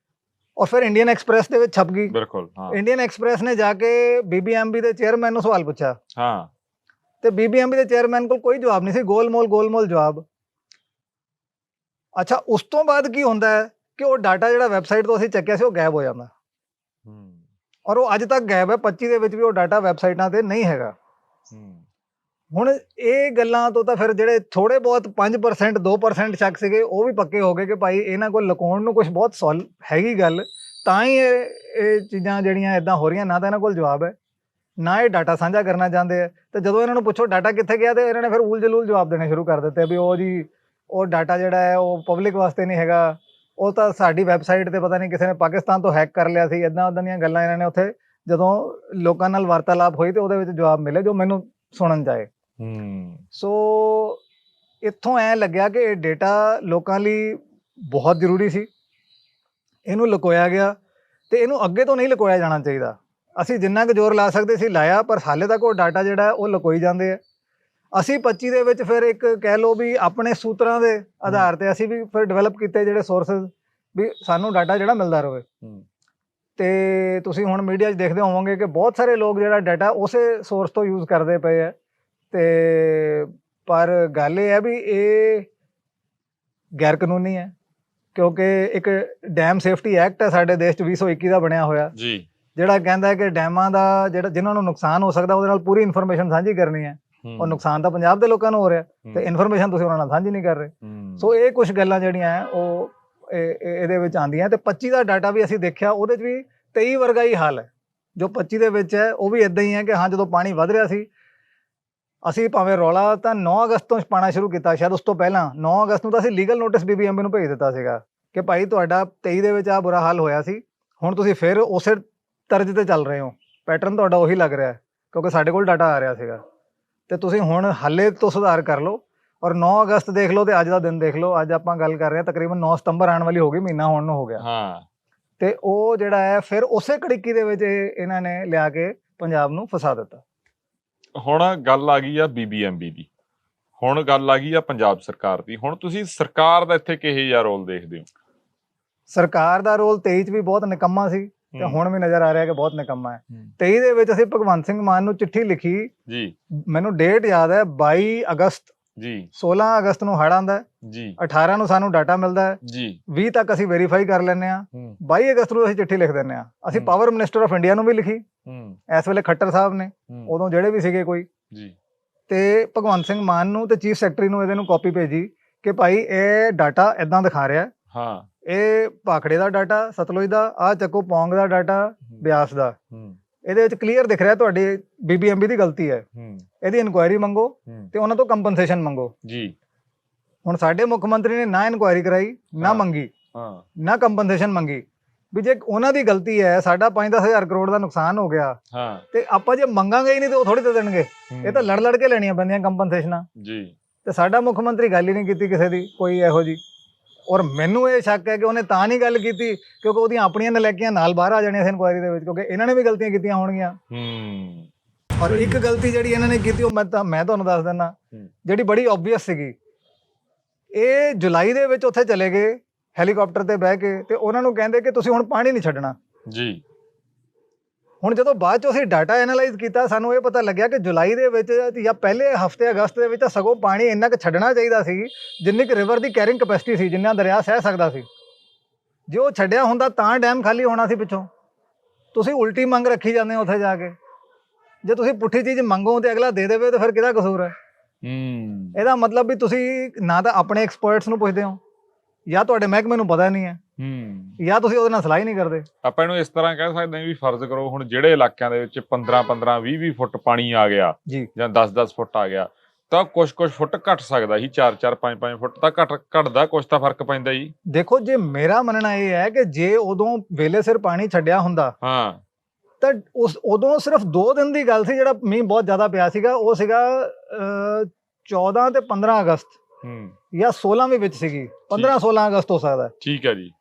ਔਰ ਫਿਰ ਇੰਡੀਅਨ ਐਕਸਪ੍ਰੈਸ ਦੇ ਵਿੱਚ ਛਪ ਗਈ। ਬਿਲਕੁਲ ਹਾਂ। ਇੰਡੀਅਨ ਐਕਸਪ੍ਰੈਸ ਨੇ ਜਾ ਕੇ ਬੀਬੀਐਮਬੀ ਦੇ ਚੇਅਰਮੈਨ ਨੂੰ ਸਵਾਲ ਪੁੱਛਿਆ। ਹਾਂ। ਤੇ ਬੀਬੀਐਮਬੀ ਦੇ ਚੇਅਰਮੈਨ ਕੋਲ ਕੋਈ ਜਵਾਬ ਨਹੀਂ ਸੀ। ਗੋਲਮੋਲ ਗੋਲਮੋਲ ਜਵਾਬ। ਅੱਛਾ ਉਸ ਤੋਂ ਬਾਅਦ ਕੀ ਹੁੰਦਾ ਹੈ ਕਿ ਉਹ ਡਾਟਾ ਜਿਹੜਾ ਵੈਬਸਾਈਟ ਤੋਂ ਅਸੀਂ ਚੱਕਿਆ ਸੀ ਉਹ ਗਾਇਬ ਹੋ ਜਾਂਦਾ। ਹੂੰ। ਔਰ ਉਹ ਅੱਜ ਤੱਕ ਗਾਇਬ ਹੈ 25 ਦੇ ਵਿੱਚ ਵੀ ਉਹ ਡਾਟਾ ਵੈਬਸਾਈਟਾਂ ਤੇ ਨਹੀਂ ਹੈਗਾ। ਹੂੰ। ਹੁਣ ਇਹ ਗੱਲਾਂ ਤੋਂ ਤਾਂ ਫਿਰ ਜਿਹੜੇ ਥੋੜੇ ਬਹੁਤ 5% 2% ਸ਼ੱਕ ਸੀਗੇ ਉਹ ਵੀ ਪੱਕੇ ਹੋ ਗਏ ਕਿ ਭਾਈ ਇਹਨਾਂ ਕੋਲ ਲੁਕਾਉਣ ਨੂੰ ਕੁਝ ਬਹੁਤ ਸੌਲ ਹੈਗੀ ਗੱਲ ਤਾਂ ਹੀ ਇਹ ਚੀਜ਼ਾਂ ਜਿਹੜੀਆਂ ਇਦਾਂ ਹੋ ਰਹੀਆਂ ਨਾ ਤਾਂ ਇਹਨਾਂ ਕੋਲ ਜਵਾਬ ਹੈ ਨਾ ਇਹ ਡਾਟਾ ਸਾਂਝਾ ਕਰਨਾ ਚਾਹੁੰਦੇ ਆ ਤੇ ਜਦੋਂ ਇਹਨਾਂ ਨੂੰ ਪੁੱਛੋ ਡਾਟਾ ਕਿੱਥੇ ਗਿਆ ਤੇ ਇਹਨਾਂ ਨੇ ਫਿਰ ਉਲ ਜਲੂਲ ਜਵਾਬ ਦੇਣੇ ਸ਼ੁਰੂ ਕਰ ਦਿੱਤੇ ਵੀ ਉਹ ਜੀ ਉਹ ਡਾਟਾ ਜਿਹੜਾ ਹੈ ਉਹ ਪਬਲਿਕ ਵਾਸਤੇ ਨਹੀਂ ਹੈਗਾ। ਉਹ ਤਾਂ ਸਾਡੀ ਵੈਬਸਾਈਟ ਤੇ ਪਤਾ ਨਹੀਂ ਕਿਸੇ ਨੇ ਪਾਕਿਸਤਾਨ ਤੋਂ ਹੈਕ ਕਰ ਲਿਆ ਸੀ ਇਦਾਂ ਉਦਾਂ ਦੀਆਂ ਗੱਲਾਂ ਇਹਨਾਂ ਨੇ ਉੱਥੇ ਜਦੋਂ ਲੋਕਾਂ ਨਾਲ ਵਾਰਤਾਲਾਪ ਹੋਈ ਤੇ ਉਹਦੇ ਵਿੱਚ ਜਵਾਬ ਮਿਲੇ ਜੋ ਮੈਨੂੰ ਸੁਣਨ ਜਾਏ ਹੂੰ। ਸੋ ਇੱਥੋਂ ਐ ਲੱਗਿਆ ਕਿ ਇਹ ਡਾਟਾ ਲੋਕਾਂ ਲਈ ਬਹੁਤ ਜ਼ਰੂਰੀ ਸੀ। ਇਹਨੂੰ ਲੁਕੋਇਆ ਗਿਆ ਤੇ ਇਹਨੂੰ ਅੱਗੇ ਤੋਂ ਨਹੀਂ ਲੁਕੋਇਆ ਜਾਣਾ ਚਾਹੀਦਾ। ਅਸੀਂ ਜਿੰਨਾ ਕੁ ਜ਼ੋਰ ਲਾ ਸਕਦੇ ਸੀ ਲਾਇਆ ਪਰ ਹਾਲੇ ਤੱਕ ਉਹ ਡਾਟਾ ਜਿਹੜਾ ਉਹ ਲੁਕੋਈ ਜਾਂਦੇ ਆ। ਅਸੀਂ 25 ਦੇ ਵਿੱਚ ਫਿਰ ਇੱਕ ਕਹਿ ਲਓ ਵੀ ਆਪਣੇ ਸੂਤਰਾਂ ਦੇ ਆਧਾਰ ਤੇ ਅਸੀਂ ਵੀ ਫਿਰ ਡਿਵੈਲਪ ਕੀਤੇ ਜਿਹੜੇ ਸੋਰਸਸ ਵੀ ਸਾਨੂੰ ਡਾਟਾ ਜਿਹੜਾ ਮਿਲਦਾ ਰਹੇ ਤੇ ਤੁਸੀਂ ਹੁਣ ਮੀਡੀਆ 'ਚ ਦੇਖਦੇ ਹੋਵੋਗੇ ਕਿ ਬਹੁਤ ਸਾਰੇ ਲੋਕ ਜਿਹੜਾ ਡਾਟਾ ਉਸੇ ਸੋਰਸ ਤੋਂ ਯੂਜ਼ ਕਰਦੇ ਪਏ ਆ। ਤੇ ਪਰ ਗੱਲ ਇਹ ਹੈ ਵੀ ਇਹ ਗੈਰ ਕਾਨੂੰਨੀ ਹੈ ਕਿਉਂਕਿ ਇੱਕ ਡੈਮ ਸੇਫਟੀ ਐਕਟ ਹੈ ਸਾਡੇ ਦੇਸ਼ 'ਚ 2021 ਦਾ ਬਣਿਆ ਹੋਇਆ। ਜੀ। ਜਿਹੜਾ ਕਹਿੰਦਾ ਹੈ ਕਿ ਡੈਮਾਂ ਦਾ ਜਿਹੜਾ ਜਿਨ੍ਹਾਂ ਨੂੰ ਨੁਕਸਾਨ ਹੋ ਸਕਦਾ ਉਹਦੇ ਨਾਲ ਪੂਰੀ ਇਨਫੋਰਮੇਸ਼ਨ ਸਾਂਝੀ ਕਰਨੀ ਹੂੰ। ਉਹ ਨੁਕਸਾਨ ਤਾਂ ਪੰਜਾਬ ਦੇ ਲੋਕਾਂ ਨੂੰ ਹੋ ਰਿਹਾ ਤੇ ਇਨਫੋਰਮੇਸ਼ਨ ਤੁਸੀਂ ਉਹਨਾਂ ਨਾਲ ਸਾਂਝੀ ਨਹੀਂ ਕਰ ਰਹੇ। ਸੋ ਇਹ ਕੁਝ ਗੱਲਾਂ ਜਿਹੜੀਆਂ ਉਹ ਇਹ- ਇਹ- ਇਹਦੇ ਵਿੱਚ ਆਉਂਦੀਆਂ ਤੇ 25 ਦਾ ਡਾਟਾ ਵੀ ਅਸੀਂ ਦੇਖਿਆ ਉਹਦੇ 'ਚ ਵੀ 23 ਵਰਗਾ ਹੀ ਹਾਲ ਹੈ। ਜੋ 25 ਦੇ ਵਿੱਚ ਹੈ ਉਹ ਵੀ ਇਦਾਂ ਹੀ ਹੈ ਕਿ ਹਾਂ ਜਦੋਂ ਪਾਣੀ ਵਧ ਰਿਹਾ ਸੀ ਅਸੀਂ ਭਾਵੇਂ ਰੌਲਾ ਤਾਂ 9 ਅਗਸਤ ਤੋਂ ਪਾਣਾ ਸ਼ੁਰੂ ਕੀਤਾ ਸ਼ਾਇਦ ਉਸ ਤੋਂ ਪਹਿਲਾਂ 9 ਅਗਸਤ ਨੂੰ ਤਾਂ ਅਸੀਂ ਲੀਗਲ ਨੋਟਿਸ ਬੀਬੀਐਮਬੀ ਨੂੰ ਭੇਜ ਦਿੱਤਾ ਸੀਗਾ ਕਿ ਭਾਈ ਤੁਹਾਡਾ 23 ਦੇ ਵਿੱਚ ਆ ਬੁਰਾ ਹਾਲ ਹੋਇਆ ਸੀ ਹੁਣ ਤੁਸੀਂ ਫਿਰ ਉਸੇ ਤਰਜ਼ ਤੇ ਚੱਲ ਰਹੇ ਹੋ। ਪੈਟਰਨ ਤੁਹਾਡਾ ਉਹੀ ਲੱਗ ਰਿਹਾ ਕਿਉਂਕਿ ਸਾਡੇ ਕੋਲ ਡਾਟਾ ਆ ਰਿਹਾ ਸੀਗਾ। ਤੇ ਤੁਸੀਂ ਹੁਣ ਹਾਲੇ ਤੋਂ ਸੁਧਾਰ ਕਰ ਲਓ ਔਰ 9 ਅਗਸਤ ਦੇਖ ਲਓ ਤੇ ਅੱਜ ਦਾ ਦਿਨ ਦੇਖ ਲਓ ਅੱਜ ਆਪਾਂ ਗੱਲ ਕਰ ਰਹੇ ਹਾਂ ਤਕਰੀਬਨ 9 ਸਤੰਬਰ ਆਉਣ ਵਾਲੀ ਹੋ ਗਈ ਮਹੀਨਾ ਹੋਣ ਨੂੰ ਹੋ ਗਿਆ। ਹਾਂ। ਤੇ ਉਹ ਜਿਹੜਾ ਹੈ ਫਿਰ ਉਸੇ ਕੜਿੱਕੀ ਦੇ ਵਿੱਚ ਇਹ ਇਹਨਾਂ ਨੇ ਲਿਆ ਕੇ ਪੰਜਾਬ ਨੂੰ ਫਸਾ ਦਿੱਤਾ। ਹੁਣ ਗੱਲ ਆ ਗਈ ਆ ਬੀਬੀਐਮਬੀ ਦੀ। ਹੁਣ ਗੱਲ ਆ ਗਈ ਆ ਪੰਜਾਬ ਸਰਕਾਰ ਦੀ। ਹੁਣ ਤੁਸੀਂ ਸਰਕਾਰ ਦਾ ਇੱਥੇ ਕਿਹੇ ਜਿਹਾ ਰੋਲ ਦੇਖਦੇ ਹੋ? ਸਰਕਾਰ ਦਾ ਰੋਲ 23 ਚ ਵੀ ਬਹੁਤ ਨਿਕੰਮਾ ਸੀ। ਤੇ ਹੁਣ ਵੀ ਨਜ਼ਰ ਆ ਰਿਹਾ ਕਿ ਬਹੁਤ ਨਿਕੰਮਾ ਹੈ। ਹੂੰ। 23 ਦੇ ਵਿੱਚ ਅਸੀਂ ਭਗਵੰਤ ਸਿੰਘ ਮਾਨ ਨੂੰ ਚਿੱਠੀ ਲਿਖੀ। ਜੀ। ਮੈਨੂੰ ਡੇਟ ਯਾਦ ਹੈ 22 ਅਗਸਤ। ਜੀ। 16 ਅਗਸਤ ਨੂੰ ਹੜ੍ਹ ਆਉਂਦਾ ਹੈ। ਜੀ। 18 ਨੂੰ ਸਾਨੂੰ ਡਾਟਾ ਮਿਲਦਾ ਹੈ। ਜੀ। 20 ਤੱਕ ਅਸੀਂ ਵੈਰੀਫਾਈ ਕਰ ਲੈਂਦੇ ਆ ਹੂੰ। 22 ਅਗਸਤ ਨੂੰ ਅਸੀਂ ਚਿੱਠੀ ਲਿਖ ਦਿੰਦੇ ਆ ਅਸੀਂ। ਪਾਵਰ ਮਿਨਿਸਟਰ ਆਫ ਇੰਡੀਆ ਨੂੰ ਵੀ ਲਿਖੀ। ਹੂੰ। ਇਸ ਵੇਲੇ ਖੱਟਰ ਸਾਹਿਬ ਨੇ। ਉਦੋਂ ਜਿਹੜੇ ਵੀ ਸੀਗੇ ਕੋਈ। ਜੀ। ਤੇ ਭਗਵੰਤ ਸਿੰਘ ਮਾਨ ਨੂੰ ਤੇ ਚੀਫ ਸੈਕਟਰੀ ਨੂੰ ਇਹਦੇ ਨੂੰ ਕਾਪੀ ਭੇਜੀ ਕਿ ਭਾਈ ਇਹ ਡਾਟਾ ਇਦਾਂ ਦਿਖਾ ਰਿਹਾ ਹੈ। ਇਹ ਭਾਖੜੇ ਦਾ ਡਾਟਾ ਸਤਲੁਜ ਦਾ ਆ ਚੱਕੋ ਪੌਂਗ ਦਾ ਡਾਟਾ ਬਿਆਸ ਦਾ। ਇਹਦੇ ਵਿੱਚ ਕਲੀਅਰ ਦਿਖ ਰਿਹਾ ਤੁਹਾਡੀ ਬੀਬੀਐਮਬੀ ਦੀ ਗਲਤੀ ਹੈ। ਇਹਦੀ ਇਨਕੁਆਇਰੀ ਮੰਗੋ ਤੇ ਉਹਨਾਂ ਤੋਂ ਕੰਪਨਸੇਸ਼ਨ ਮੰਗੋ। ਜੀ। ਹੁਣ ਸਾਡੇ ਮੁੱਖ ਮੰਤਰੀ ਨੇ ਨਾ ਇਨਕੁਆਇਰੀ ਕਰਾਈ ਨਾ। ਮੰਗੀ ਹਾਂ। ਨਾ ਕੰਪਨਸੇਸ਼ਨ ਮੰਗੀ। ਵੀ ਜੇ ਉਹਨਾਂ ਦੀ ਗਲਤੀ ਹੈ ਸਾਡਾ 5-10000 ਕਰੋੜ ਦਾ ਨੁਕਸਾਨ ਹੋ ਗਿਆ ਹਾਂ। ਤੇ ਆਪਾਂ ਜੇ ਮੰਗਾਂਗੇ ਹੀ ਨਹੀਂ ਤੇ ਉਹ ਥੋੜੀ ਦੇ ਦੇਣਗੇ। ਇਹ ਤਾਂ ਲੜ ਲੜ ਕੇ ਲੈਣੀਆਂ ਪੈਂਦੀਆਂ ਕੰਪਨਸੇਸ਼ਨਾਂ। ਜੀ। ਤੇ ਸਾਡਾ ਮੁੱਖ ਮੰਤਰੀ ਗੱਲ ਹੀ ਨਹੀਂ ਕੀਤੀ ਕਿਸੇ ਦੀ ਕੋਈ ਇਹੋ ਜੀ। ਔਰ ਮੈਨੂੰ ਇਹ ਸ਼ੱਕ ਹੈ ਕਿ ਉਹਨੇ ਤਾਂ ਨਹੀਂ ਗੱਲ ਕੀਤੀ ਕਿਉਂਕਿ ਉਹਦੀਆਂ ਆਪਣੀਆਂ ਨਲੈਕੀਆਂ ਨਾਲ ਬਾਹਰ ਆ ਜਾਣੀਆਂ ਸੀ ਇਨਕੁਆਇਰੀ ਦੇ ਵਿੱਚ ਕਿਉਂਕਿ ਇਹਨਾਂ ਨੇ ਵੀ ਗਲਤੀਆਂ ਕੀਤੀਆਂ ਹੋਣਗੀਆਂ। ਹੂੰ। ਔਰ ਇੱਕ ਗਲਤੀ ਜਿਹੜੀ ਇਹਨਾਂ ਨੇ ਕੀਤੀ ਉਹ ਮੈਂ ਤਾਂ ਮੈਂ ਤੁਹਾਨੂੰ ਦੱਸ ਦਿੰਦਾ। ਜਿਹੜੀ ਬੜੀ ਆਬਵੀਅਸ ਸੀਗੀ। ਇਹ ਜੁਲਾਈ ਦੇ ਵਿੱਚ ਉੱਥੇ ਚਲੇ ਗਏ ਹੈਲੀਕਾਪਟਰ ਤੇ ਬਹਿ ਕੇ ਤੇ ਉਹਨਾਂ ਨੂੰ ਕਹਿੰਦੇ ਕਿ ਤੁਸੀਂ ਹੁਣ ਪਾਣੀ ਨਹੀਂ ਛੱਡਣਾ। ਜੀ। ਹੁਣ ਜਦੋਂ ਬਾਅਦ ਚ ਅਸੀਂ ਡਾਟਾ ਐਨਾਲਾਈਜ਼ ਕੀਤਾ ਸਾਨੂੰ ਇਹ ਪਤਾ ਲੱਗਿਆ ਕਿ ਜੁਲਾਈ ਦੇ ਵਿੱਚ ਜਾਂ ਪਹਿਲੇ ਹਫ਼ਤੇ ਅਗਸਤ ਦੇ ਵਿੱਚ ਤਾਂ ਸਗੋਂ ਪਾਣੀ ਇੰਨਾ ਕੁ ਛੱਡਣਾ ਚਾਹੀਦਾ ਸੀ ਜਿੰਨੀ ਕਿ ਰਿਵਰ ਦੀ ਕੈਰਿੰਗ ਕੈਪੈਸਿਟੀ ਸੀ ਜਿੰਨਾ ਦਰਿਆ ਸਹਿ ਸਕਦਾ ਸੀ। ਜੇ ਉਹ ਛੱਡਿਆ ਹੁੰਦਾ ਤਾਂ ਡੈਮ ਖਾਲੀ ਹੋਣਾ ਸੀ ਪਿੱਛੋਂ। ਤੁਸੀਂ ਉਲਟੀ ਮੰਗ ਰੱਖੀ ਜਾਂਦੇ ਹੋ ਉੱਥੇ ਜਾ ਕੇ। ਜੇ ਤੁਸੀਂ ਪੁੱਠੀ ਚੀਜ਼ ਮੰਗੋ ਤੇ ਅਗਲਾ ਦੇ ਦੇਵੇ ਤਾਂ ਫਿਰ ਕਿਹਦਾ ਕਸੂਰ ਹੈ? ਹੂੰ। ਇਹਦਾ ਮਤਲਬ ਵੀ ਤੁਸੀਂ ਨਾ ਤਾਂ ਆਪਣੇ ਐਕਸਪਰਟਸ ਨੂੰ ਪੁੱਛਦੇ ਹੋ। ਜਾਂ ਤੁਹਾਡੇ ਮਹਿਕਮੇ ਨੂੰ ਪਤਾ ਨਹੀਂ ਹੈ। ਹੂੰ। ਜਾਂ ਤੁਸੀਂ ਉਹਦੇ ਨਾਲ ਸਲਾਹ ਹੀ ਨਹੀਂ ਕਰਦੇ। ਆਪਾਂ ਇਹਨੂੰ ਇਸ ਤਰ੍ਹਾਂ ਕਹਿ ਸਕਦੇ ਹਾਂ ਵੀ ਫਰਜ਼ ਕਰੋ ਹੁਣ ਜਿਹੜੇ ਇਲਾਕਿਆਂ ਦੇ ਵਿੱਚ 15 15 20 20 ਫੁੱਟ ਪਾਣੀ ਆ ਗਿਆ ਜੀ। ਜਾਂ 10 10 ਫੁੱਟ ਆ ਗਿਆ ਤਾਂ ਕੁਝ ਕੁਝ ਫੁੱਟ ਘਟ ਸਕਦਾ ਸੀ 4 4 5 5 ਫੁੱਟ ਤਾਂ ਘਟ ਘਟਦਾ ਕੁਝ ਤਾਂ ਫ਼ਰਕ ਪੈਂਦਾ ਜੀ। ਦੇਖੋ ਜੇ ਮੇਰਾ ਮੰਨਣਾ ਇਹ ਹੈ ਕਿ ਜੇ ਉਦੋਂ ਵੇਲੇ ਸਿਰ ਪਾਣੀ ਛੱਡਿਆ ਹੁੰਦਾ ਹਾਂ। ਤਾਂ ਉਸ ਉਦੋਂ ਸਿਰਫ 2 ਦਿਨ ਦੀ ਗੱਲ ਸੀ ਜਿਹੜਾ ਮੀਂਹ ਬਹੁਤ ਜ਼ਿਆਦਾ ਪਿਆ ਸੀਗਾ ਉਹ ਸੀਗਾ ਅਹ, 14 ਤੇ 15 ਅਗਸਤ। ਹੂੰ। ਜਾਂ 16 ਵੀ ਵਿੱਚ ਸੀਗੀ। 15 16 ਅਗਸਤ ਹੋ ਸਕਦਾ। ਠੀਕ ਹੈ ਜੀ।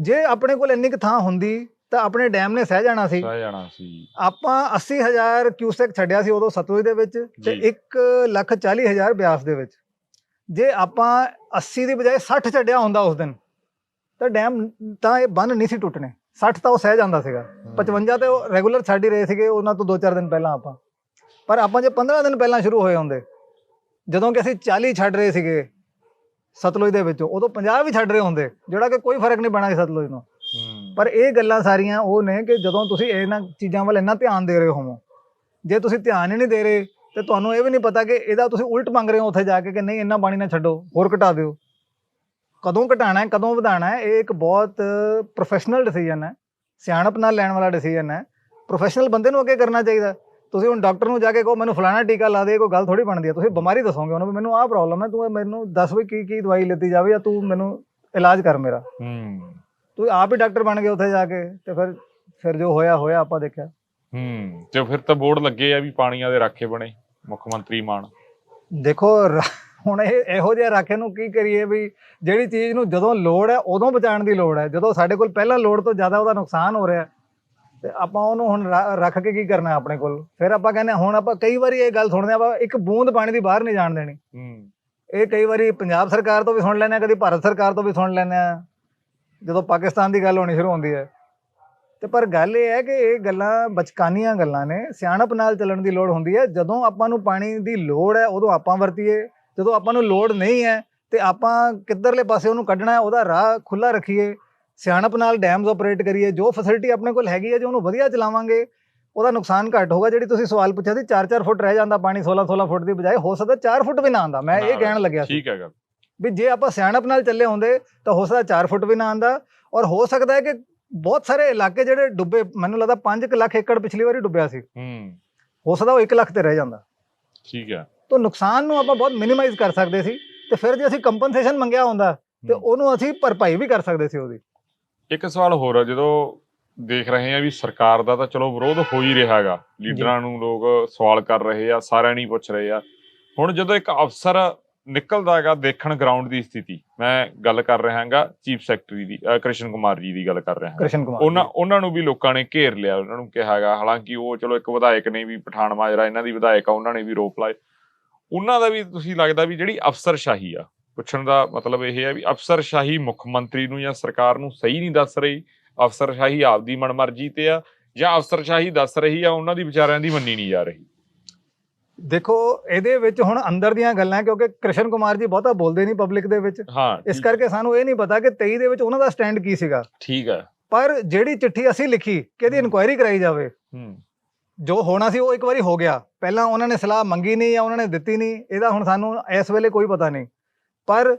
ਜੇ ਆਪਣੇ ਕੋਲ ਇੰਨੀ ਕੁ ਥਾਂ ਹੁੰਦੀ ਤਾਂ ਆਪਣੇ ਡੈਮ ਨੇ ਸਹਿ ਜਾਣਾ ਸੀ। ਸਹਿ ਜਾਣਾ ਸੀ। ਆਪਾਂ 80000 ਕਿਊਸੈਕ ਛੱਡਿਆ ਸੀ ਉਦੋਂ ਸਤਲੁਜ ਦੇ ਵਿੱਚ ਤੇ ਜੀ। 1 ਲੱਖ 40 ਹਜ਼ਾਰ ਬਿਆਸ ਦੇ ਵਿੱਚ। ਜੇ ਆਪਾਂ 80 ਦੀ ਬਜਾਏ 60 ਛੱਡਿਆ ਹੁੰਦਾ ਉਸ ਦਿਨ ਤਾਂ ਡੈਮ ਤਾਂ ਇਹ ਬੰਨ ਨਹੀਂ ਸੀ ਟੁੱਟਣੇ। 60 ਤਾਂ ਉਹ ਸਹਿ ਜਾਂਦਾ ਸੀਗਾ। 55 ਤੇ ਉਹ ਰੈਗੂਲਰ ਛੱਡ ਹੀ ਰਹੇ ਸੀਗੇ ਉਹਨਾਂ ਤੋਂ 2-4 ਦਿਨ ਪਹਿਲਾਂ ਆਪਾਂ। ਪਰ ਆਪਾਂ ਜੇ 15 ਦਿਨ ਪਹਿਲਾਂ ਸ਼ੁਰੂ ਹੋਏ ਹੁੰਦੇ ਜਦੋਂ ਕਿ ਅਸੀਂ 40 ਛੱਡ ਰਹੇ ਸੀਗੇ ਸਤਲੁਜ ਦੇ ਵਿੱਚੋਂ ਉਦੋਂ 50 ਵੀ ਛੱਡ ਰਹੇ ਹੁੰਦੇ ਜਿਹੜਾ ਕਿ ਕੋਈ ਫ਼ਰਕ ਨਹੀਂ ਪੈਣਾ ਸਤਲੁਜ ਨੂੰ। ਪਰ ਇਹ ਗੱਲਾਂ ਸਾਰੀਆਂ ਉਹ ਨੇ ਕਿ ਜਦੋਂ ਤੁਸੀਂ ਇਹਨਾਂ ਚੀਜ਼ਾਂ ਵੱਲ ਇੰਨਾ ਧਿਆਨ ਦੇ ਰਹੇ ਹੋਵੋ ਜੇ ਤੁਸੀਂ ਧਿਆਨ ਹੀ ਨਹੀਂ ਦੇ ਰਹੇ ਤੇ ਤੁਹਾਨੂੰ ਇਹ ਵੀ ਨਹੀਂ ਪਤਾ ਕਿ ਇਹਦਾ ਤੁਸੀਂ ਉਲਟ ਮੰਗ ਰਹੇ ਹੋ ਉੱਥੇ ਜਾ ਕੇ ਕਿ ਨਹੀਂ ਇੰਨਾ ਪਾਣੀ ਨਾ ਛੱਡੋ ਹੋਰ ਘਟਾ ਦਿਓ। ਕਦੋਂ ਘਟਾਣਾ ਹੈ ਕਦੋਂ ਵਧਾਣਾ ਹੈ ਇਹ ਇੱਕ ਬਹੁਤ ਪ੍ਰੋਫੈਸ਼ਨਲ ਡਿਸੀਜਨ ਹੈ ਸਿਆਣਪ ਨਾਲ ਲੈਣ ਵਾਲਾ ਡਿਸੀਜਨ ਹੈ। ਪ੍ਰੋਫੈਸ਼ਨਲ ਬੰਦੇ ਨੂੰ ਅੱਗੇ ਕਰਨਾ ਚਾਹੀਦਾ। ਤੁਸੀਂ ਹੁਣ ਡਾਕਟਰ ਨੂੰ ਜਾ ਕੇ ਕਹੋ ਮੈਨੂੰ ਫਲਾਣਾ ਟੀਕਾ ਲਾ ਦੇ ਕੋਈ ਗੱਲ ਥੋੜੀ ਬਣਦੀ ਹੈ ਤੁਸੀਂ ਬਿਮਾਰੀ ਦੱਸੋਗੇ ਉਹਨੂੰ ਵੀ ਮੈਨੂੰ ਆਹ ਪ੍ਰੋਬਲਮ ਹੈ ਤੂੰ ਮੈਨੂੰ ਦੱਸ ਵੀ ਕੀ ਕੀ ਦਵਾਈ ਲੈਤੀ ਜਾਵੇ ਜਾਂ ਤੂੰ ਮੈਨੂੰ ਇਲਾਜ ਕਰ ਮੇਰਾ। ਹੂੰ। ਤੂੰ ਆਪ ਹੀ ਡਾਕਟਰ ਬਣ ਗਏ ਉੱਥੇ ਜਾ ਕੇ ਤੇ ਫਿਰ ਫਿਰ ਜੋ ਹੋਇਆ ਹੋਇਆ ਆਪਾਂ ਦੇਖਿਆ। ਹੂੰ। ਤੇ ਫਿਰ ਤਾਂ ਬੋਰਡ ਲੱਗੇ ਆ ਵੀ ਪਾਣੀਆਂ ਦੇ ਰਾਖੇ ਬਣੇ ਮੁੱਖ ਮੰਤਰੀ ਮਾਨ। ਦੇਖੋ ਹੁਣ ਇਹ ਇਹੋ ਜਿਹਾ ਰਾਖੇ ਨੂੰ ਕੀ ਕਰੀਏ ਵੀ ਜਿਹੜੀ ਚੀਜ਼ ਨੂੰ ਜਦੋਂ ਲੋੜ ਹੈ ਉਦੋਂ ਬਚਾਉਣ ਦੀ ਲੋੜ ਹੈ। ਜਦੋਂ ਸਾਡੇ ਕੋਲ ਪਹਿਲਾਂ ਲੋੜ ਤੋਂ ਜ਼ਿਆਦਾ ਉਹਦਾ ਨੁਕਸਾਨ ਹੋ ਰਿਹਾ ਹੈ, ਤੇ ਆਪਾਂ ਉਹਨੂੰ ਹੁਣ ਰਾ- ਰੱਖ ਕੇ ਕੀ ਕਰਨਾ ਹੈ ਆਪਣੇ ਕੋਲ? ਫਿਰ ਆਪਾਂ ਕਹਿੰਦੇ ਹਾਂ, ਹੁਣ ਆਪਾਂ ਕਈ ਵਾਰੀ ਇਹ ਗੱਲ ਸੁਣਦੇ ਆਪਾਂ ਇੱਕ ਬੂੰਦ ਪਾਣੀ ਦੀ ਬਾਹਰ ਨਹੀਂ ਜਾਣ ਦੇਣੀ। ਹੂੰ। ਇਹ ਕਈ ਵਾਰੀ ਪੰਜਾਬ ਸਰਕਾਰ ਤੋਂ ਵੀ ਸੁਣ ਲੈਂਦੇ ਆ ਕਦੀ ਭਾਰਤ ਸਰਕਾਰ ਤੋਂ ਵੀ ਸੁਣ ਲੈਂਦੇ ਆ ਜਦੋਂ ਪਾਕਿਸਤਾਨ ਦੀ ਗੱਲ ਹੋਣੀ ਸ਼ੁਰੂ ਹੁੰਦੀ ਹੈ। ਤੇ ਪਰ ਗੱਲ ਇਹ ਹੈ ਕਿ ਇਹ ਗੱਲਾਂ ਬਚਕਾਨੀਆਂ ਗੱਲਾਂ ਨੇ। ਸਿਆਣਪ ਨਾਲ ਚੱਲਣ ਦੀ ਲੋੜ ਹੁੰਦੀ ਹੈ। ਜਦੋਂ ਆਪਾਂ ਨੂੰ ਪਾਣੀ ਦੀ ਲੋੜ ਹੈ ਉਦੋਂ ਆਪਾਂ ਵਰਤੀਏ। ਜਦੋਂ ਆਪਾਂ ਨੂੰ ਲੋੜ ਨਹੀਂ ਹੈ ਤੇ ਆਪਾਂ ਕਿੱਧਰਲੇ ਪਾਸੇ ਉਹਨੂੰ ਕੱਢਣਾ ਹੈ ਉਹਦਾ ਰਾਹ ਖੁੱਲਾ ਰੱਖੀਏ। ਸਿਆਣਪ ਨਾਲ ਡੈਮਸ ਆਪਰੇਟ ਕਰੀਏ ਜੋ ਫੈਸਿਲਿਟੀ ਆਪਣੇ ਕੋਲ ਹੈਗੀ ਹੈ ਜੇ ਉਹਨੂੰ ਵਧੀਆ ਚਲਾਵਾਂਗੇ ਉਹਦਾ ਨੁਕਸਾਨ ਘੱਟ ਹੋਗਾ ਜਿਹੜੀ ਤੁਸੀਂ ਸਵਾਲ ਪੁੱਛਿਆ ਸੀ 4-4 ਫੁੱਟ ਰਹਿ ਜਾਂਦਾ ਪਾਣੀ 16-16 ਫੁੱਟ ਦੀ ਬਜਾਏ ਹੋ ਸਕਦਾ 4 ਫੁੱਟ ਵੀ ਨਾ ਆਂਦਾ ਮੈਂ ਇਹ ਕਹਿਣ ਲੱਗਿਆ ਸੀ ਠੀਕ ਹੈ ਗੱਲ। ਵੀ ਜੇ ਆਪਾਂ ਸਿਆਣਪ ਨਾਲ ਚੱਲੇ ਹੁੰਦੇ ਤਾਂ ਹੋ ਸਕਦਾ 4 ਫੁੱਟ ਵੀ ਨਾ ਆਂਦਾ ਔਰ ਹੋ ਸਕਦਾ ਹੈ ਕਿ ਬਹੁਤ ਸਾਰੇ ਇਲਾਕੇ ਜਿਹੜੇ ਡੁੱਬੇ ਮੈਨੂੰ ਲੱਗਦਾ 5 ਲੱਖ ਏਕੜ ਪਿਛਲੀ ਵਾਰੀ ਡੁੱਬਿਆ ਸੀ। ਹੂੰ। ਹੋ ਸਕਦਾ ਉਹ 1 ਲੱਖ ਤੇ ਰਹਿ ਜਾਂਦਾ। ਠੀਕ ਹੈ। ਤਾਂ ਨੁਕਸਾਨ ਨੂੰ ਆਪਾਂ ਬਹੁਤ ਮਿਨੀਮਾਈਜ਼ ਕਰ ਸਕਦੇ ਸੀ। ਤੇ ਫਿਰ ਜੇ ਅਸੀਂ ਕੰਪਨਸੇਸ਼ਨ ਮੰਗਿਆ ਹੁੰਦਾ ਤੇ। ਉਹਨੂੰ ਅਸੀਂ ਭਰਪਾਈ ਵੀ ਕਰ ਸਕਦੇ ਸੀ ਉਹਦੀ। ਇੱਕ ਸਵਾਲ ਹੋਰ ਆ ਜਦੋਂ ਦੇਖ ਰਹੇ ਆ ਵੀ ਸਰਕਾਰ ਦਾ ਤਾਂ ਚਲੋ ਵਿਰੋਧ ਹੋ ਹੀ ਰਿਹਾ ਹੈਗਾ ਲੀਡਰਾਂ ਨੂੰ ਲੋਕ ਸਵਾਲ ਕਰ ਰਹੇ ਆ ਸਾਰਿਆਂ ਨਹੀਂ ਪੁੱਛ ਰਹੇ ਆ। ਹੁਣ ਜਦੋਂ ਇੱਕ ਅਫਸਰ ਨਿਕਲਦਾ ਹੈਗਾ ਦੇਖਣ ਗਰਾਊਂਡ ਦੀ ਸਥਿਤੀ ਮੈਂ ਗੱਲ ਕਰ ਰਿਹਾ ਹਾਂਗਾ ਚੀਫ ਸੈਕਟਰੀ ਦੀ ਕ੍ਰਿਸ਼ਨ ਕੁਮਾਰ ਜੀ ਦੀ ਗੱਲ ਕਰ ਰਿਹਾ ਹਾਂ ਉਹਨਾਂ ਉਹਨਾਂ ਨੂੰ ਵੀ ਲੋਕਾਂ ਨੇ ਘੇਰ ਲਿਆ ਉਹਨਾਂ ਨੂੰ ਕਿਹਾ ਹੈਗਾ ਹਾਲਾਂਕਿ ਉਹ ਚਲੋ ਇੱਕ ਵਿਧਾਇਕ ਨੇ ਵੀ ਪਠਾਨ ਮਾਜਰਾ ਇਹਨਾਂ ਦੀ ਵਿਧਾਇਕ ਆ ਉਹਨਾਂ ਨੇ ਵੀ ਰੋਪ ਲਾਏ। ਉਹਨਾਂ ਦਾ ਵੀ ਤੁਸੀਂ ਲੱਗਦਾ ਵੀ ਜਿਹੜੀ ਅਫਸਰਸ਼ਾਹੀ ਆ ਪੁੱਛਣ ਦਾ ਮਤਲਬ ਇਹ ਹੈ ਵੀ ਅਫਸਰਸ਼ਾਹੀ ਮੁੱਖ ਮੰਤਰੀ ਨੂੰ ਜਾਂ ਸਰਕਾਰ ਨੂੰ ਸਹੀ ਨਹੀਂ ਦੱਸ ਰਹੀ ਅਫਸਰਸ਼ਾਹੀ ਆਪਦੀ ਮਨਮਰਜ਼ੀ ਤੇ ਆ ਜਾਂ ਅਫਸਰਸ਼ਾਹੀ ਦੱਸ ਰਹੀ ਆ ਉਹਨਾਂ ਦੀ ਵਿਚਾਰਿਆਂ ਦੀ ਮੰਨੀ ਨਹੀਂ ਜਾ ਰਹੀ। ਦੇਖੋ ਇਹਦੇ ਵਿੱਚ ਹੁਣ ਅੰਦਰ ਦੀਆਂ ਗੱਲਾਂ ਕਿਉਂਕਿ ਕ੍ਰਿਸ਼ਨ ਕੁਮਾਰ ਜੀ ਬਹੁਤਾ ਬੋਲਦੇ ਨਹੀਂ ਪਬਲਿਕ ਦੇ ਵਿੱਚ। ਹਾਂ ਇਸ ਕਰਕੇ ਸਾਨੂੰ ਇਹ ਨਹੀਂ ਪਤਾ ਕਿ 23 ਦੇ ਵਿੱਚ ਉਹਨਾਂ ਦਾ ਸਟੈਂਡ ਕੀ ਸੀਗਾ। ਠੀਕ ਹੈ ਪਰ ਜਿਹੜੀ ਚਿੱਠੀ ਅਸੀਂ ਲਿਖੀ ਕਿ ਇਹਦੀ ਇਨਕੁਆਇਰੀ ਕਰਾਈ ਜਾਵੇ ਹੂੰ। ਜੋ ਹੋਣਾ ਸੀ ਉਹ ਇੱਕ ਵਾਰੀ ਹੋ ਗਿਆ। ਪਹਿਲਾਂ ਉਹਨਾਂ ਨੇ ਸਲਾਹ ਮੰਗੀ ਨਹੀਂ ਜਾਂ ਉਹਨਾਂ ਨੇ ਦਿੱਤੀ ਨਹੀਂ ਇਹਦਾ ਹੁਣ ਸਾਨੂੰ ਇਸ ਵੇਲੇ ਕੋਈ ਪਤਾ ਨਹੀਂ। ਪਰ